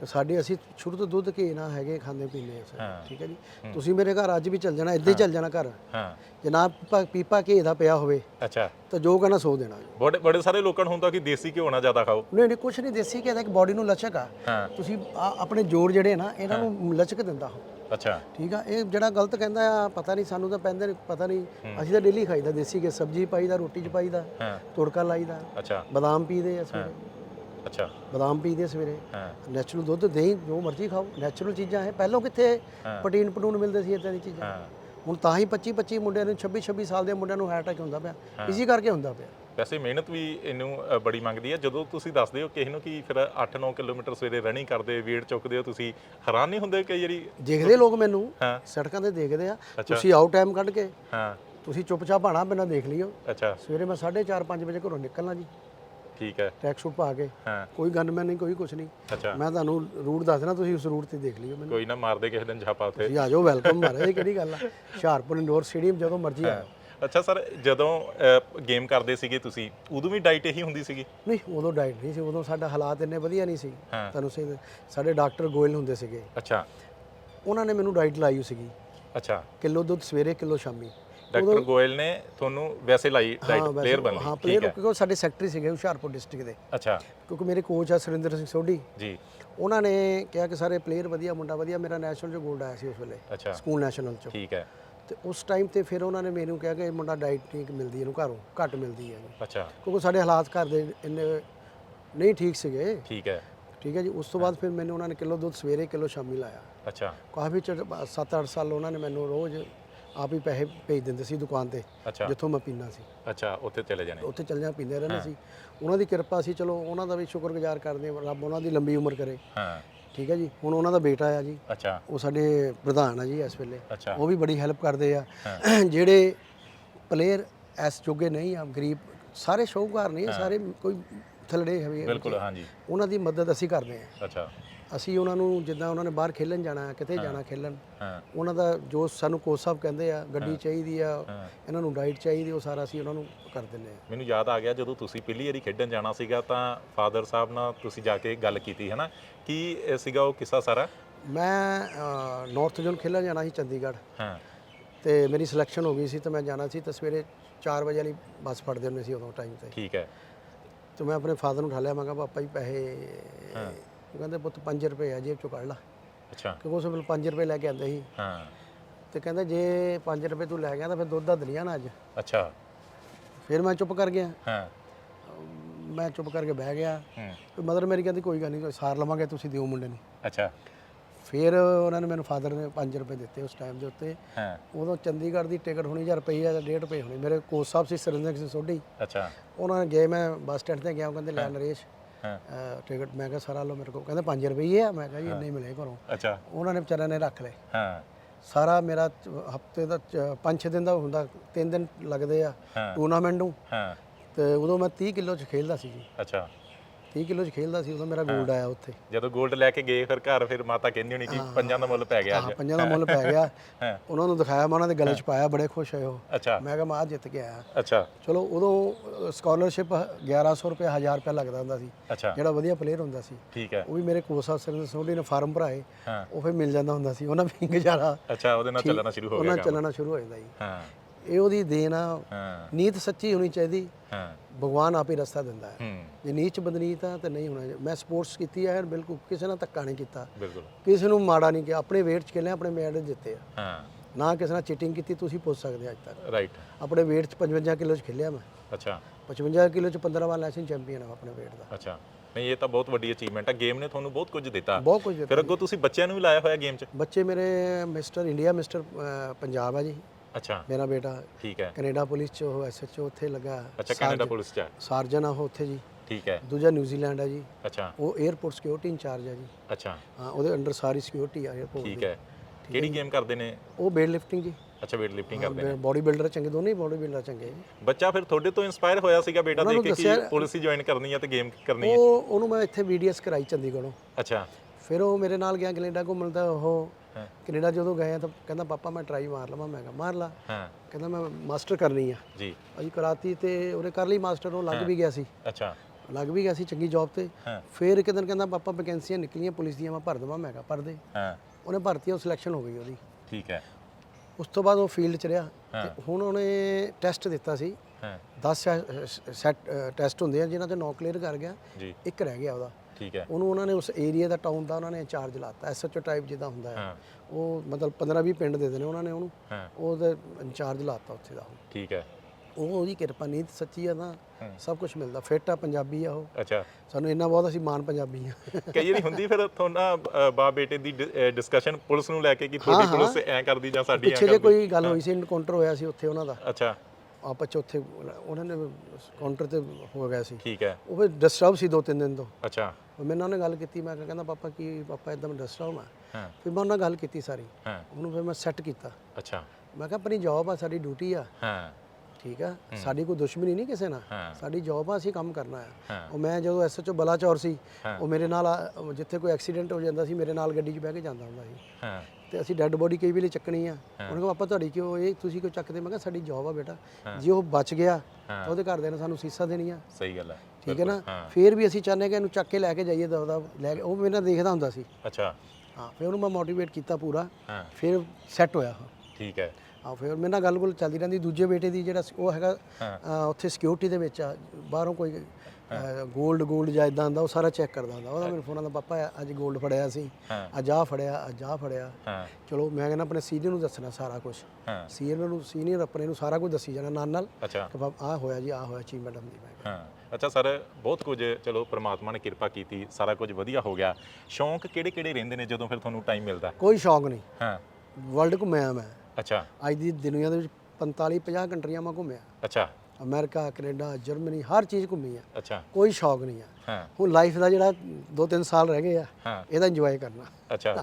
ਕਿ ਸਾਡੇ ਅਸੀਂ ਸ਼ੁਰੂ ਤੋਂ ਦੁੱਧ ਘੀ ਨਾ ਹੈਗੇ ਖਾਂਦੇ ਪੀਂਦੇ ਹਾਂ। ਠੀਕ ਹੈ ਜੀ? ਤੁਸੀਂ ਮੇਰੇ ਘਰ ਅੱਜ ਵੀ ਚੱਲ ਜਾਣਾ ਇੱਦਾਂ ਹੀ ਚੱਲ ਜਾਣਾ ਘਰ। ਹਾਂ। ਜੇ ਨਾ ਪੀਪਾ ਪੀਪਾ ਘੀ ਦਾ ਪਿਆ ਹੋਵੇ ਅੱਛਾ। ਤਾਂ ਜੋ ਕਹਿਣਾ ਸੋ ਦੇਣਾ ਜੀ। ਬੜੇ ਬੜੇ ਸਾਰੇ ਲੋਕਾਂ ਨੂੰ ਹੁੰਦਾ ਕਿ ਦੇਸੀ ਘਿਓ ਨਾ ਜ਼ਿਆਦਾ ਖਾਓ। ਨਹੀਂ ਨਹੀਂ ਕੁਛ ਨਹੀਂ ਦੇਸੀ ਘੀ ਦਾ ਇੱਕ ਬਾਡੀ ਨੂੰ ਲਚਕ ਆ। ਹਾਂ। ਤੁਸੀਂ ਆ- ਆਪਣੇ ਜੋੜ ਜਿਹੜੇ ਨਾ ਇਹਨਾਂ ਨੂੰ ਲਚਕ ਦਿੰਦਾ ਉਹ ਅੱਛਾ। ਠੀਕ ਆ ਇਹ ਜਿਹੜਾ ਗਲਤ ਕਹਿੰਦਾ ਆ ਪਤਾ ਨਹੀਂ ਸਾਨੂੰ ਤਾਂ ਪੈਂਦੇ ਨੇ ਪਤਾ ਨਹੀਂ। ਅਸੀਂ ਤਾਂ ਡੇਲੀ ਖਾਈਦਾ ਦੇਸੀ ਘੀ ਸਬਜ਼ੀ ਪਾਈਦਾ ਰੋਟੀ 'ਚ ਪਾਈਦਾ ਹਾਂ। ਤੁੜਕਾ ਲਾਈਦਾ ਅੱਛਾ। ਬਦਾਮ ਪੀਦੇ ਆ ਸਵੇਰੇ। ਅੱਛਾ। ਬਦਾਮ ਪੀਦੇ ਸਵੇਰੇ। ਹਾਂ। ਨੈਚੁਰਲ ਦੁੱਧ ਦਹੀਂ ਜੋ ਮਰਜ਼ੀ ਖਾਓ। ਨੈਚੁਰਲ ਚੀਜ਼ਾਂ ਹੈ। ਪਹਿਲਾਂ ਕਿੱਥੇ ਪ੍ਰੋਟੀਨ ਪਟੂਨ ਮਿਲਦੇ ਸੀ ਇਦਾਂ ਦੀ ਚੀਜ਼ਾਂ। ਹੁਣ ਤਾਂ ਹੀ 25 25 ਮੁੰਡਿਆਂ ਨੂੰ 26 26 ਸਾਲ ਦੇ ਮੁੰਡਿਆਂ ਨੂੰ ਹਾਰਟ ਅਟੈਕ ਹੁੰਦਾ ਪਿਆ। ਇਸੇ ਕਰਕੇ ਹੁੰਦਾ ਪਿਆ। ਵੈਸੇ ਮਿਹਨਤ ਵੀ ਇਹਨੂੰ ਬੜੀ ਮੰਗਦੀ ਹੈ। ਜਦੋਂ ਤੁਸੀਂ ਦੱਸਦੇ ਹੋ ਕਿਸੇ ਨੂੰ ਕਿ ਫਿਰ 8-9 ਕਿਲੋਮੀਟਰ ਸਵੇਰੇ ਰਨਿੰਗ ਕਰਦੇ weight ਚੁੱਕਦੇ ਹੋ ਤੁਸੀਂ ਹੈਰਾਨ ਨਹੀਂ ਹੁੰਦੇ ਕਈ ਵਾਰੀ ਦੇਖਦੇ ਲੋਕ ਮੈਨੂੰ। ਸੜਕਾਂ ਤੇ ਦੇਖਦੇ ਆ। ਤੁਸੀਂ ਆਓ ਟਾਈਮ ਕੱਢ ਕੇ। ਹਾਂ। ਤੁਸੀਂ ਚੁੱਪਚਾਪ ਬਾਣਾ ਬਿਨਾਂ ਦੇਖ ਲਿਓ। ਅੱਛਾ। ਸਵੇਰੇ ਮੈਂ 4:30 5 ਵਜੇ ਘਰੋਂ ਨਿਕਲਣਾ ਜੀ। ਠੀਕ ਹੈ। ਟਰੈਕ ਸੂਟ ਪਾ ਕੇ। ਹਾਂ। ਕੋਈ ਗਨਮੈਨ ਨਹੀਂ ਕੋਈ ਕੁਛ ਨਹੀਂ। ਅੱਛਾ। ਮੈਂ ਤੁਹਾਨੂੰ ਰੂਟ ਦੱਸ ਦੇਣਾ ਤੁਸੀਂ ਉਸ ਰੂਟ ਤੇ ਦੇਖ ਲਿਓ ਮੈਨੂੰ। ਕੋਈ ਨਾ ਮਾਰਦੇ ਕਿਸੇ ਦਿਨ ਛਾਪਾ ਉੱਥੇ। ਤੁਸੀਂ ਆ ਜਾਓ ਵੈਲਕਮ ਮਾਰੇ ਇਹ ਕਿਹੜੀ ਗੱਲ ਆ? ਹੁਸ਼ਿਆਰਪੁਰ ਇੰਡੋਰ ਸਟੇਡੀਅਮ ਜਦੋਂ ਮਰਜ਼ੀ ਆਓ ਅੱਛਾ ਸਰ ਜਦੋਂ ਗੇਮ ਕਰਦੇ ਸੀਗੇ ਤੁਸੀਂ ਉਦੋਂ ਵੀ ਡਾਈਟ ਇਹੀ ਹੁੰਦੀ ਸੀਗੀ? ਨਹੀਂ ਉਦੋਂ ਡਾਈਟ ਨਹੀਂ ਸੀ ਉਦੋਂ ਸਾਡਾ ਹਾਲਾਤ ਇੰਨੇ ਵਧੀਆ ਨਹੀਂ ਸੀ। ਹਾਂ। ਤੁਹਾਨੂੰ ਸਹੀ ਸਾਡੇ ਡਾਕਟਰ ਗੋਇਲ ਹੁੰਦੇ ਸੀਗੇ। ਅੱਛਾ। ਉਹਨਾਂ ਨੇ ਮੈਨੂੰ ਡਾਈਟ ਲਾਈ ਹੋਈ ਸੀਗੀ। ਅੱਛਾ। ਕਿਲੋ ਦੁੱਧ ਸਵੇਰੇ ਕਿਲੋ ਸ਼ਾਮੀ। ਡਾਕਟਰ ਗੋਇਲ ਨੇ ਤੁਹਾਨੂੰ ਵੈਸੇ ਲਾਈ ਡਾਈਟ ਪਲੇਅਰ ਬਣ ਹਾਂ ਪਲੇਅਰ ਕਿਉਂਕਿ ਉਹ ਸਾਡੇ ਸੈਕਟਰੀ ਸੀਗੇ ਹੁਸ਼ਿਆਰਪੁਰ ਡਿਸਟ੍ਰਿਕਟ ਦੇ। ਅੱਛਾ। ਕਿਉਂਕਿ ਮੇਰੇ ਕੋਚ ਆ ਸੁਰਿੰਦਰ ਸਿੰਘ ਸੋਢੀ। ਜੀ। ਉਹਨਾਂ ਨੇ ਕਿਹਾ ਕਿ ਸਾਰੇ ਪਲੇਅਰ ਵਧੀਆ ਮੁੰਡਾ ਵਧੀਆ ਮੇਰਾ ਨੈਸ਼ਨਲ ਚ 골ਡ ਆਇਆ ਸੀ ਉਸ ਵੇਲੇ ਅੱਛਾ। ਸਕੂਲ ਨੈਸ਼ਨਲ ਚ। ਠੀਕ ਹੈ। ਤੇ ਉਸ ਟਾਈਮ ਤੇ ਫਿਰ ਉਹਨਾਂ ਨੇ ਮੈਨੂੰ ਕਿਹਾ ਕਿ ਇਹ ਮੁੰਡਾ ਡਾਈਟ ਠੀਕ ਮਿਲਦੀ ਇਹਨੂੰ ਘਰੋਂ ਘੱਟ ਮਿਲਦੀ ਹੈ। ਅੱਛਾ। ਕਿਉਂਕਿ ਸਾਡੇ ਹਾਲਾਤ ਘਰ ਦੇ ਇੰਨੇ ਨਹੀਂ ਠੀਕ ਸੀਗੇ। ਠੀਕ ਹੈ। ਠੀਕ ਹੈ ਜੀ ਉਸ ਤੋਂ ਬਾਅਦ ਫਿਰ ਮੈਨੂੰ ਉਹਨਾਂ ਨੇ ਕਿਲੋ ਦੁੱਧ ਸਵੇਰੇ ਕਿਲੋ ਸ਼ਾਮੀ ਲਾਇਆ। ਅੱਛਾ। ਕਾਫੀ 7-8 ਸਾਲ ਉਹਨਾਂ ਨੇ ਮੈਨੂੰ ਰੋਜ਼ ਆਪ ਹੀ ਪੈਸੇ ਭੇਜ ਦਿੰਦੇ ਸੀ ਦੁਕਾਨ ਤੇ ਅੱਛਾ। ਜਿੱਥੋਂ ਮੈਂ ਪੀਂਦਾ ਸੀ। ਅੱਛਾ ਉੱਥੇ ਚਲੇ ਜਾਣੇ। ਉੱਥੇ ਚੱਲ ਜਾ ਪੀਂਦੇ ਰਹਿੰਦੇ ਸੀ। ਉਹਨਾਂ ਦੀ ਕਿਰਪਾ ਸੀ ਚਲੋ ਉਹਨਾਂ ਦਾ ਵੀ ਸ਼ੁਕਰਗੁਜ਼ਾਰ ਕਰਦੇ ਹਾਂ ਰੱਬ ਉਹਨਾਂ ਦੀ ਲੰਬੀ ਉਮਰ ਕਰੇ। ਹਾਂ। ਠੀਕ ਹੈ ਜੀ ਹੁਣ ਉਹਨਾਂ ਦਾ ਬੇਟਾ ਆ ਜੀ। ਅੱਛਾ। ਉਹ ਸਾਡੇ ਪ੍ਰਧਾਨ ਆ ਜੀ ਇਸ ਵੇਲੇ। ਅੱਛਾ। ਉਹ ਵੀ ਬੜੀ ਹੈਲਪ ਕਰਦੇ ਆ। ਜਿਹੜੇ ਪਲੇਅਰ ਐਸ ਜੋਗੇ ਨਹੀਂ ਆ ਗਰੀਬ ਸਾਰੇ ਸ਼ੌਕਰ ਨਹੀਂ ਸਾਰੇ ਕੋਈ ਥਲੜੇ ਹੈ ਬਿਲਕੁਲ ਹਾਂਜੀ। ਉਹਨਾਂ ਦੀ ਮਦਦ ਅਸੀਂ ਕਰਦੇ ਆ ਅੱਛਾ। ਅਸੀਂ ਉਹਨਾਂ ਨੂੰ ਜਿੱਦਾਂ ਉਹਨਾਂ ਨੇ ਬਾਹਰ ਖੇਲਣ ਜਾਣਾ ਕਿਤੇ ਜਾਣਾ ਖੇਲਣ ਹਾਂ। ਉਹਨਾਂ ਦਾ ਜੋ ਸਾਨੂੰ ਕੋਚ ਸਾਹਿਬ ਕਹਿੰਦੇ ਆ ਗੱਡੀ ਚਾਹੀਦੀ ਆ। ਇਹਨਾਂ ਨੂੰ ਡਾਈਟ ਚਾਹੀਦੀ ਉਹ ਸਾਰਾ ਅਸੀਂ ਉਹਨਾਂ ਨੂੰ ਕਰ ਦਿੰਦੇ ਆ। ਮੈਨੂੰ ਯਾਦ ਆ ਗਿਆ ਜਦੋਂ ਤੁਸੀਂ ਪਹਿਲੀ ਵਾਰੀ ਖੇਡਣ ਜਾਣਾ ਸੀਗਾ ਤਾਂ ਫਾਦਰ ਸਾਹਿਬ ਨਾਲ ਤੁਸੀਂ ਜਾ ਕੇ ਗੱਲ ਕੀਤੀ ਹੈ ਨਾ ਕੀ ਸੀਗਾ ਉਹ ਕਿੱਸਾ ਸਾਰਾ? ਮੈਂ ਨਾਰਥ ਜ਼ੋਨ ਖੇਲਣ ਜਾਣਾ ਸੀ ਚੰਡੀਗੜ੍ਹ। ਹਾਂ। ਤੇ ਮੇਰੀ ਸਿਲੈਕਸ਼ਨ ਹੋ ਗਈ ਸੀ ਤੇ ਮੈਂ ਜਾਣਾ ਸੀ ਤਾਂ ਸਵੇਰੇ 4 ਵਜੇ ਵਾਲੀ ਬੱਸ ਫੜਦੇ ਹੁੰਦੇ ਸੀ ਉਦੋਂ ਟਾਈਮ ਤੇ। ਠੀਕ ਹੈ। ਤੇ ਮੈਂ ਆਪਣੇ ਫਾਦਰ ਨੂੰ ਉਠਾ ਲਿਆ ਮੈਂ ਕਿਹਾ ਪਾਪਾ ਜੀ ਪੈਸੇ ਉਹ ਕਹਿੰਦੇ ਪੁੱਤ 5 ਰੁਪਏ ਆ ਜੇਬ ਚੋਂ ਕੱਢ ਲਾ। ਅੱਛਾ। ਕਿਉਂਕਿ ਉਸ ਵੇਲੇ 5 ਰੁਪਏ ਲੈ ਕੇ ਆਉਂਦੇ ਸੀ। ਹਾਂ। ਤੇ ਕਹਿੰਦੇ ਜੇ 5 ਰੁਪਏ ਤੂੰ ਲੈ ਗਿਆ ਤਾਂ ਫਿਰ ਦੁੱਧ ਦਾ ਦਲੀਆ ਨਾ ਅੱਜ। ਅੱਛਾ। ਫਿਰ ਮੈਂ ਚੁੱਪ ਕਰ ਗਿਆ। ਹਾਂ। ਮੈਂ ਚੁੱਪ ਕਰਕੇ ਬਹਿ ਗਿਆ। ਹੂੰ। ਮਦਰ ਮੇਰੀ ਕਹਿੰਦੀ ਕੋਈ ਗੱਲ ਨਹੀਂ ਸਾਰ ਲਵਾਂਗੇ ਤੁਸੀਂ ਦਿਓ ਮੁੰਡੇ ਨੂੰ। ਅੱਛਾ। ਫਿਰ ਉਹਨਾਂ ਨੇ ਮੈਨੂੰ ਫਾਦਰ ਨੇ 5 ਰੁਪਏ ਦਿੱਤੇ ਉਸ ਟਾਈਮ ਦੇ ਉੱਤੇ। ਹਾਂ। ਉਦੋਂ ਚੰਡੀਗੜ੍ਹ ਦੀ ਟਿਕਟ ਹੋਣੀ 1000 ਰੁਪਏ ਜਾਂ 1.5 ਰੁਪਏ ਹੋਣੀ। ਮੇਰੇ ਕੋਚ ਸਾਹਿਬ ਸੀ ਸਰਿੰਦਰ ਸਿੰਘ ਸੋਢੀ। ਅੱਛਾ। ਉਹਨਾਂ ਨੇ ਗਏ ਮੈਂ ਬੱਸ ਸਟੈਂਡ ਤੇ ਗਿਆ ਉਹ ਕਹਿੰਦੇ ਲੈ ਨਰੇਸ਼ ਟਿਕਟ ਮੈਂ ਕਿਹਾ ਸਾਰਾ ਲਓ ਮੇਰੇ ਕੋਲ। ਕਹਿੰਦੇ 5 ਰੁਪਏ ਆ। ਮੈਂ ਕਿਹਾ ਜੀ ਇੰਨੇ ਹੀ ਮਿਲੇ ਘਰੋਂ। ਅੱਛਾ। ਉਹਨਾਂ ਨੇ ਵਿਚਾਰਿਆਂ ਨੇ ਰੱਖ ਲਏ। ਹਾਂ। ਸਾਰਾ ਮੇਰਾ ਹਫ਼ਤੇ ਦਾ 5-6 ਦਿਨ ਦਾ ਹੁੰਦਾ 3 ਦਿਨ ਲੱਗਦੇ ਆ ਟੂਰਨਾਮੈਂਟ ਨੂੰ। ਹਾਂ। ਤੇ ਉਦੋਂ ਮੈਂ 30 ਕਿਲੋ ਚ ਖੇਲਦਾ ਸੀ ਜੀ। ਅੱਛਾ। 30 ਕਿਲੋ ਚ ਖੇਲਦਾ ਸੀ ਉਦੋਂ ਮੇਰਾ 골ਡ ਆਇਆ ਉੱਥੇ। ਜਦੋਂ 골ਡ ਲੈ ਕੇ ਗਏ ਫਿਰ ਘਰ ਫਿਰ ਮਾਤਾ ਕਹਿੰਦੀ ਹੋਣੀ ਕਿ ਪੰਜਾਂ ਦਾ ਮੁੱਲ ਪੈ ਗਿਆ ਹਾਂ ਅੱਜ ਪੰਜਾਂ ਦਾ ਮੁੱਲ ਪੈ ਗਿਆ। ਉਹਨਾਂ ਨੂੰ ਦਿਖਾਇਆ ਮੈਂ ਉਹਨਾਂ ਦੇ ਗਲੇ ਚ ਪਾਇਆ ਬੜੇ ਖੁਸ਼ ਹੋਏ ਉਹ। ਮੈਂ ਕਿਹਾ ਮੈਂ ਜਿੱਤ ਕੇ ਆਇਆ। ਅੱਛਾ। ਚਲੋ ਉਦੋਂ ਸਕਾਲਰਸ਼ਿਪ 1100 ਰੁਪਏ 1000 ਰੁਪਏ ਲੱਗਦਾ ਹੁੰਦਾ ਸੀ। ਜਿਹੜਾ ਵਧੀਆ ਪਲੇਅਰ ਹੁੰਦਾ ਸੀ। ਠੀਕ ਹੈ। ਉਹ ਵੀ ਮੇਰੇ ਕੋਚ ਸਾਹਿਬ ਸੋਢੀ ਨੇ ਫਾਰਮ ਭਰਾਏ। ਉਹ ਫਿਰ ਮਿਲ ਜਾਂਦਾ ਹੁੰਦਾ ਸੀ। ਉਹਨਾਂ ਵੀ ਗੁਜ਼ਾਰਾ ਅੱਛਾ ਉਹਦੇ ਨਾਲ ਚੱਲਣਾ ਸ਼ੁਰੂ ਹੋ ਉਹਨਾਂ ਗਿਆ ਚੱਲਣਾ ਸ਼ੁਰੂ ਹੋ ਜਾਂਦਾ ਜੀ। ਹਾਂ। ਇਹ ਉਹਦੀ ਦੇਣ ਆ। ਹਾਂ। ਨੀਤ ਸੱਚੀ ਹੋਣੀ ਚਾਹੀਦੀ। ਹਾਂ। ਭਗਵਾਨ ਆਪ ਹੀ ਰਸਤਾ ਦਿੰਦਾ ਹੈ। ਹੂੰ। ਜੇ ਨੀਚ ਬਦਨੀਤ ਆ ਤਾਂ ਨਹੀਂ ਹੋਣਾ। ਚਾਹੀਦਾ। ਮੈਂ ਸਪੋਰਟਸ ਕੀਤੀ ਹੈ ਬਿਲਕੁਲ ਕਿਸੇ ਨਾਲ ਧੱਕਾ ਨਹੀਂ ਕੀਤਾ। ਬਿਲਕੁਲ। ਕਿਸੇ ਨੂੰ ਮਾੜਾ ਨਹੀਂ ਕੀਤਾ ਆਪਣੇ weight 'ਚ ਖੇਲੇ ਆਪਣੇ ਮੈਡਲ ਜਿੱਤੇ ਆ। ਹਾਂ। ਨਾ ਕਿਸੇ ਨਾਲ ਚੀਟਿੰਗ ਕੀਤੀ ਤੁਸੀਂ ਪੁੱਛ ਸਕਦੇ ਅੱਜ ਤੱਕ। ਰਾਈਟ ਆਪਣੇ weight 'ਚ 55 ਕਿਲੋ 'ਚ ਖੇਲਿਆ ਮੈਂ। ਅੱਛਾ। 55 ਕਿਲੋ 'ਚ 15 ਵਾਰ ਨੈਸ਼ਨਲ ਚੈਂਪੀਅਨ ਆ ਆਪਣੇ weight ਦਾ। ਅੱਛਾ। ਨਹੀਂ ਇਹ ਤਾਂ ਬਹੁਤ ਵੱਡੀ ਅਚੀਵਮੈਂਟ ਹੈ ਗੇਮ ਨੇ ਤੁਹਾਨੂੰ ਬਹੁਤ ਕੁਝ ਦਿੱਤਾ। ਬਹੁਤ ਕੁਝ ਫਿਰ ਅੱਗੋਂ ਤੁਸੀਂ ਬੱਚਿਆਂ ਨੂੰ ਵੀ ਲਾਇਆ ਹੋਇਆ ਗੇਮ 'ਚ? ਬੱਚੇ ਮੇਰੇ ਮਿਸਟਰ ਇੰਡੀਆ ਮਿਸਟਰ ਪੰਜਾਬ ਆ ਜੀ। ਅੱਛਾ। ਮੇਰਾ ਬੇਟਾ ਠੀਕ ਹੈ। ਕੈਨੇਡਾ ਪੁਲਿਸ ਚ ਉਹ ਐਸਐਚਓ ਉੱਥੇ ਲੱਗਾ। ਅੱਛਾ ਕੈਨੇਡਾ ਪੁਲਿਸ ਚ। ਸਾਰਜਨ ਆ ਉਹ ਉੱਥੇ ਜੀ। ਠੀਕ ਹੈ। ਦੂਜਾ ਨਿਊਜ਼ੀਲੈਂਡ ਆ ਜੀ। ਅੱਛਾ। ਉਹ 에ਅਰਪੋਰਟ ਸਿਕਿਉਰਿਟੀ ਇੰਚਾਰਜ ਆ ਜੀ। ਅੱਛਾ। ਹਾਂ ਉਹਦੇ ਅੰਡਰ ਸਾਰੀ ਸਿਕਿਉਰਿਟੀ ਆ 에ਅਰਪੋਰਟ ਠੀਕ ਹੈ ਕਿਹੜੀ ਗੇਮ ਕਰਦੇ ਨੇ? ਉਹ ਵੇਟ ਲਿਫਟਿੰਗ ਜੀ। ਅੱਛਾ ਵੇਟ ਲਿਫਟਿੰਗ ਕਰਦੇ ਨੇ। ਬਾਡੀ ਬਿਲਡਰ ਚੰਗੇ ਦੋਨੇ ਹੀ ਬਾਡੀ ਬਿਲਡਰ ਚੰਗੇ ਜੀ। ਬੱਚਾ ਫਿਰ ਤੁਹਾਡੇ ਤੋਂ ਇਨਸਪਾਇਰ ਹੋਇਆ ਸੀਗਾ ਬੇਟਾ ਦੇਖ ਕੇ ਕਿ ਪੁਲਿਸ ਹੀ ਜੁਆਇਨ ਕਰਨੀ ਹੈ ਤੇ ਗੇਮ ਕਰਨੀ ਹੈ? ਉਹ ਉਹਨੂੰ ਮੈਂ ਇੱਥੇ ਵੀਡੀਐਸ ਕਰਾਈ ਚੰਡੀਗੜ੍ਹੋਂ। ਅੱਛਾ। ਫਿਰ ਉਹ ਮੇਰੇ ਨਾਲ ਗਿਆ ਕੈਨੇਡਾ ਘੁੰਮਣ ਤਾਂ ਉਹ। ਕੈਨੇਡਾ ਜਦੋਂ ਗਏ ਤਾਂ ਕਹਿੰਦਾ ਪਾਪਾ ਮੈਂ ਟਰਾਈ ਮਾਰ ਲਵਾਂ। ਮੈਂ ਕਿਹਾ ਮਾਰ ਲਾ। ਹਾਂ। ਕਹਿੰਦਾ ਮੈਂ ਮਾਸਟਰ ਕਰਨੀ ਆ। ਜੀ। ਅਸੀਂ ਕਰਾਤੀ ਤੇ ਉਹਨੇ ਕਰ ਲਈ ਮਾਸਟਰ ਉਹ ਲੱਗ ਵੀ ਗਿਆ ਸੀ। ਅੱਛਾ। ਲੱਗ ਵੀ ਗਿਆ ਸੀ ਚੰਗੀ ਜੌਬ ਤੇ। ਫਿਰ ਇੱਕ ਦਿਨ ਕਹਿੰਦਾ ਪਾਪਾ ਵੈਕੈਂਸੀਆਂ ਨਿਕਲੀਆਂ ਪੁਲਿਸ ਦੀਆਂ ਮੈਂ ਭਰ ਦੇਵਾਂ। ਮੈਂ ਕਿਹਾ ਭਰ ਦੇ। ਹਾਂ। ਉਹਨੇ ਭਰਤੀ ਉਹ ਸਿਲੈਕਸ਼ਨ ਹੋ ਗਈ ਉਹਦੀ। ਠੀਕ ਹੈ। ਉਸ ਤੋਂ ਬਾਅਦ ਉਹ ਫੀਲਡ 'ਚ ਰਿਹਾ। ਤੇ ਹੁਣ ਉਹਨੇ ਟੈਸਟ ਦਿੱਤਾ ਸੀ। ਹਾਂ। 10 ਸੈਟ ਟੈਸਟ ਹੁੰਦੇ ਆ ਜਿਨ੍ਹਾਂ ਤੇ 9 ਕਲੀਅਰ ਕਰ ਗਿਆ। ਜੀ। ਇੱਕ ਰਹਿ ਗਿਆ ਉਹਦਾ। ਠੀਕ ਹੈ। ਉਹਨੂੰ ਉਹਨਾਂ ਨੇ ਉਸ ਏਰੀਆ ਦਾ ਟਾਊਨ ਦਾ ਉਹਨਾਂ ਨੇ ਇੰਚਾਰਜ ਲਾਤਾ। ਐਸਐਚਓ ਟਾਈਪ ਜਿੱਦਾਂ ਹੁੰਦਾ ਹੈ। ਉਹ ਮਤਲਬ 15 20 ਪਿੰਡ ਦੇ ਦੇਣੇ ਉਹਨਾਂ ਨੇ ਉਹਨੂੰ। ਉਹਦੇ ਇੰਚਾਰਜ ਲਾਤਾ ਉੱਥੇ ਦਾ। ਠੀਕ ਹੈ। ਉਹ ਉਹਦੀ ਕਿਰਪਾ ਨੀਤ ਸੱਚੀ ਆ ਤਾਂ ਸਭ ਕੁਝ ਮਿਲਦਾ। ਫਿੱਟ ਆ ਪੰਜਾਬੀ ਆ ਉਹ। ਅੱਛਾ। ਸਾਨੂੰ ਇੰਨਾ ਬਹੁਤ ਅਸੀਂ ਮਾਨ ਪੰਜਾਬੀ ਆ। ਕਈ ਵਾਰੀ ਹੁੰਦੀ ਫਿਰ ਤੁਹਾਡਾ ਬਾਪ ਬੇਟੇ ਦੀ ਡਿਸਕਸ਼ਨ ਪੁਲਿਸ ਨੂੰ ਲੈ ਕੇ ਕਿ ਤੁਹਾਡੀ ਪੁਲਿਸ ਐ ਕਰਦੀ ਜਾਂ ਸਾਡੀ ਐ ਪਿੱਛੇ ਜੇ ਕੋਈ ਗੱਲ ਹੋਈ ਸੀ ਇਨਕਾਊਂਟਰ ਹੋਇਆ ਸੀ ਉੱਥੇ ਉਹਨਾਂ ਦਾ। ਅੱਛਾ। ਆਪਸ ਚ ਉੱਥੇ ਉਹਨਾਂ ਨੇ ਕਾਊਂਟਰ ਤੇ ਹੋ ਗਿਆ ਸੀ। ਠੀਕ ਹੈ। ਉਹ ਫਿਰ ਡਿਸਟਰਬ ਸੀ ਦੋ ਤਿੰਨ ਦਿਨ ਤੋਂ। ਅੱਛਾ। ਉਹ ਮੇਰੇ ਨਾਲ ਉਹਨੇ ਗੱਲ ਕੀਤੀ ਮੈਂ ਕਿਹਾ ਕਹਿੰਦਾ ਪਾਪਾ ਕੀ ਪਾਪਾ ਇਦਾਂ ਮੈਂ ਆ ਹਾਂ। ਫਿਰ ਮੈਂ ਉਹਨਾਂ ਨਾਲ ਗੱਲ ਕੀਤੀ ਸਾਰੀ। ਹਾਂ। ਉਹਨੂੰ ਫਿਰ ਮੈਂ ਸੈੱਟ ਕੀਤਾ। ਅੱਛਾ। ਮੈਂ ਕਿਹਾ ਆਪਣੀ ਜੌਬ ਆ ਸਾਡੀ ਡਿਊਟੀ ਆ। ਹਾਂ। ਠੀਕ ਆ? ਸਾਡੀ ਕੋਈ ਦੁਸ਼ਮਣੀ ਨਹੀਂ ਕਿਸੇ ਨਾਲ। ਸਾਡੀ ਜੌਬ ਆ ਅਸੀਂ ਕੰਮ ਕਰਨਾ ਆ। ਉਹ ਮੈਂ ਜਦੋਂ ਐਸਐਚਓ ਬਲਾਚੌਰ ਸੀ। ਉਹ ਮੇਰੇ ਨਾਲ ਆ- ਜਿੱਥੇ ਕੋਈ ਐਕਸੀਡੈਂਟ ਹੋ ਜਾਂਦਾ ਸੀ ਮੇਰੇ ਨਾਲ ਗੱਡੀ 'ਚ ਬਹਿ ਕੇ ਜਾਂਦਾ ਹੁੰਦਾ ਸੀ। ਹਾਂ। ਤੇ ਅਸੀਂ ਡੈੱਡ ਬੋਡੀ ਕਈ ਵੇਲੇ ਚੱਕਣੀ ਆ। ਉਹਨੇ ਕਿਹਾ ਪਾਪਾ ਤੁਹਾਡੀ ਕਿਉਂ ਇਹ ਤੁਸੀਂ ਕਿਉਂ ਚੱਕਦੇ? ਮੈਂ ਕਿਹਾ ਸਾਡੀ ਜੌਬ ਆ ਬੇਟਾ। ਜੇ ਉਹ ਬਚ ਗਿਆ ਤਾਂ ਉਹਦੇ ਘਰਦਿਆਂ ਨੇ ਸਾਨੂੰ ਸੀਸਾ ਦੇਣੀ ਆ ਸਹੀ ਗੱਲ ਹੈ ਠੀਕ ਹੈ ਨਾ? ਹਾਂ। ਫੇਰ ਵੀ ਅਸੀਂ ਚਾਹੁੰਦੇ ਕਿ ਇਹਨੂੰ ਚੱਕ ਕੇ ਲੈ ਕੇ ਜਾਈਏ ਉਹਦਾ ਲੈ ਕੇ ਉਹ ਮੇਰੇ ਦੇਖਦਾ ਹੁੰਦਾ ਸੀ। ਅੱਛਾ। ਹਾਂ ਫਿਰ ਉਹਨੂੰ ਮੈਂ ਮੋਟੀਵੇਟ ਕੀਤਾ ਪੂਰਾ। ਹਾਂ। ਫਿਰ ਸੈੱਟ ਹੋਇਆ ਉਹ। ਠੀਕ ਹੈ। ਹਾਂ ਫਿਰ ਮੇਰੇ ਨਾਲ ਗੱਲ-ਗੁੱਲ ਚੱਲਦੀ ਰਹਿੰਦੀ। ਦੂਜੇ ਬੇਟੇ ਦੀ ਜਿਹੜਾ ਸੀ, ਉਹ ਹੈਗਾ ਹਾਂ। ਅ, ਉੱਥੇ ਸਿਕਿਉਰਿਟੀ ਦੇ ਵਿੱਚ ਆ। ਬਾਹਰੋਂ ਕੋਈ ਗੋਲਡ ਗੋਲਡ ਜਾਂ ਇਦਾਂ ਦਾ ਉਹ ਸਾਰਾ ਚੈੱਕ ਕਰਦਾ ਹੁੰਦਾ। ਉਹਦਾ ਮੇਰੇ ਫੋਨਾਂ ਦਾ ਪਾਪਾ ਅੱਜ ਗੋਲਡ ਫੜਿਆ ਸੀ। ਅੱਜ ਆਹ ਫੜਿਆ ਅੱਜ ਆਹ ਫੜਿਆ। ਚਲੋ ਮੈਂ ਕਹਿੰਦਾ ਆਪਣੇ ਸੀਨੀਅਰ ਨੂੰ ਦੱਸਣਾ ਸਾਰਾ ਕੁਝ ਸੀਨੀਅਰ ਨੂੰ ਸੀਨੀਅਰ ਆਪਣੇ ਨੂੰ ਸਾਰਾ ਕੁਝ ਦੱਸੀ ਜਾਣਾ ਨਾਲ ਨਾਲ ਕਿ ਪਾਪਾ ਆਹ ਹੋਇਆ ਜੀ ਆਹ ਹੋਇਆ ਚੀਜ਼ ਮੈਡਮ ਦੀ ਮੈਂ ਹਾਂ। ਅੱਛਾ ਸਰ ਬਹੁਤ ਕੁਝ ਚਲੋ ਪ੍ਰਮਾਤਮਾ ਨੇ ਕਿਰਪਾ ਕੀਤੀ ਸਾਰਾ ਕੁਝ ਵਧੀਆ ਹੋ ਗਿਆ। ਸ਼ੌਂਕ ਕਿਹੜੇ ਕਿਹੜੇ ਰਹਿੰਦੇ ਨੇ ਜਦੋਂ ਫਿਰ ਤੁਹਾਨੂੰ ਟਾਈਮ ਮਿਲਦਾ? ਕੋਈ ਸ਼ੌਕ ਨਹੀਂ। ਹਾਂ। ਵਰਲਡ ਘੁੰਮਿਆ ਮੈਂ। ਅੱਛਾ। ਅੱਜ ਦੀ ਦੁਨੀਆ ਦੇ ਵਿੱਚ 45 50 ਕੰਟਰੀਆਂ ਮੈਂ ਘੁੰਮਿਆ। ਅੱਛਾ। ਅਮਰੀਕਾ ਕੈਨੇਡਾ ਜਰਮਨੀ ਹਰ ਚੀਜ਼ ਘੁੰਮੀ ਆ। ਅੱਛਾ। ਕੋਈ ਸ਼ੌਕ ਨਹੀਂ ਆ। ਹਾਂ। ਹੁਣ ਲਾਈਫ ਦਾ ਜਿਹੜਾ 2-3 ਸਾਲ ਰਹਿ ਗਏ ਆ ਹਾਂ। ਇਹਦਾ ਇੰਜੋਏ ਕਰਨਾ। ਅੱਛਾ।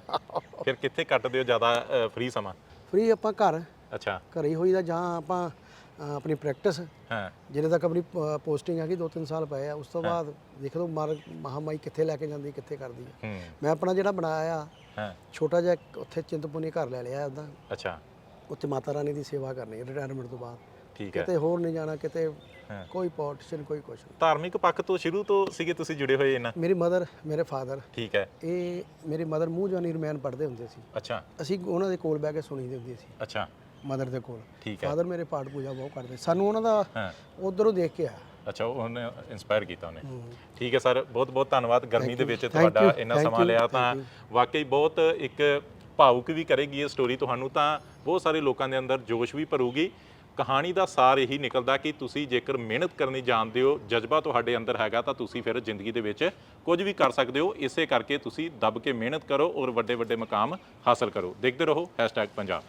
ਫਿਰ ਕਿੱਥੇ ਕੱਟਦੇ ਹੋ ਜ਼ਿਆਦਾ ਫ੍ਰੀ ਸਮਾਂ? ਫ੍ਰੀ ਆਪਾਂ ਘਰ। ਅੱਛਾ। ਘਰੇ ਹੀ ਹੋਈਦਾ ਜਾਂ ਆਪਾਂ ਅ, ਆਪਣੀ ਪ੍ਰੈਕਟਿਸ ਹਾਂ। ਜਿਹੜੇ ਤੱਕ ਆਪਣੀ ਪੋਸਟਿੰਗ ਹੈਗੀ 2-3 ਸਾਲ ਪਏ ਆ ਉਸ ਤੋਂ ਬਾਅਦ ਦੇਖ ਲਓ ਮਾਰ ਮਹਾਮਾਈ ਕਿੱਥੇ ਲੈ ਕੇ ਜਾਂਦੀ ਕਿੱਥੇ ਕਰਦੀ ਹੂੰ। ਮੈਂ ਆਪਣਾ ਜਿਹੜਾ ਬਣਾਇਆ ਆ ਹਾਂ। ਛੋਟਾ ਜਿਹਾ ਇੱਕ ਉੱਥੇ ਚਿੰਤਪੁਰਨੀ ਘਰ ਲੈ ਲਿਆ ਉਹਦਾ ਅੱਛਾ। ਉੱਥੇ ਮਾਤਾ ਰਾਣੀ ਦੀ ਸੇਵਾ ਕਰਨੀ ਰਿਟਾਇਰਮੈਂਟ ਤੋਂ ਬਾਅਦ। ਠੀਕ ਹੈ। ਕਿਤੇ ਹੋਰ ਨਹੀਂ ਜਾਣਾ ਕਿਤੇ ਹਾਂ। ਕੋਈ ਪੋਲੀਟੀਸ਼ਨ ਕੋਈ ਕੁਛ ਨਹੀਂ। ਧਾਰਮਿਕ ਪੱਖ ਤੋਂ ਸ਼ੁਰੂ ਤੋਂ ਸੀਗੇ ਤੁਸੀਂ ਜੁੜੇ ਹੋਏ ਇਹਨਾਂ? ਮੇਰੀ ਮਦਰ ਮੇਰੇ ਫਾਦਰ ਠੀਕ ਹੈ। ਇਹ ਮੇਰੀ ਮਦਰ ਮੂੰਹ ਜਾਨੀ ਰਮੈਨ ਪੜ੍ਹਦੇ ਹੁੰਦੇ ਸੀ। ਅੱਛਾ। ਅਸੀਂ ਉਹਨਾਂ ਦੇ ਕੋਲ ਬਹਿ ਕੇ ਸੁਣੀ ਦੀ ਹੁੰਦੀ ਸੀ। ਅੱਛਾ। ਮਦਰ ਦੇ ਕੋਲ। ਠੀਕ ਹੈ। ਫਾਦਰ ਮੇਰੇ ਪਾਠ ਪੂਜਾ ਬਹੁਤ ਕਰਦੇ। ਸਾਨੂੰ ਉਹਨਾਂ ਦਾ ਹਾਂ। ਉਧਰੋਂ ਦੇਖ ਕੇ ਆ ਅੱਛਾ ਉਹਨੇ ਇਨਸਪਾਇਰ ਕੀਤਾ ਉਹਨੇ। ਠੀਕ ਹੈ ਸਰ ਬਹੁਤ ਬਹੁਤ ਧੰਨਵਾਦ। ਗਰਮੀ ਦੇ ਵਿੱਚ ਤੁਹਾਡਾ ਇੰਨਾ ਸਮਾਂ ਲਿਆ ਤਾਂ. ਵਾਕਈ ਬਹੁਤ ਇੱਕ ਭਾਵੁਕ ਵੀ ਕਰੇਗੀ ਇਹ ਸਟੋਰੀ ਤੁਹਾਨੂੰ ਤਾਂ ਬਹੁਤ ਸਾਰੇ ਲੋਕਾਂ ਦੇ ਅੰਦਰ ਜੋਸ਼ ਵੀ ਭਰੂਗੀ। ਕਹਾਣੀ ਦਾ ਸਾਰ ਇਹੀ ਨਿਕਲਦਾ ਕਿ ਤੁਸੀਂ ਜੇਕਰ ਮਿਹਨਤ ਕਰਨੀ ਜਾਣਦੇ ਹੋ, ਜਜ਼ਬਾ ਤੁਹਾਡੇ ਅੰਦਰ ਹੈਗਾ ਤਾਂ ਤੁਸੀਂ ਫਿਰ ਜ਼ਿੰਦਗੀ ਦੇ ਵਿੱਚ ਕੁਝ ਵੀ ਕਰ ਸਕਦੇ ਹੋ। ਇਸੇ ਕਰਕੇ ਤੁਸੀਂ ਦੱਬ ਕੇ ਮਿਹਨਤ ਕਰੋ ਔਰ ਵੱਡੇ ਵੱਡੇ ਮਕਾਮ ਹਾਸਲ ਕਰੋ। ਦੇਖਦੇ ਰਹੋ #ਪੰਜਾਬ।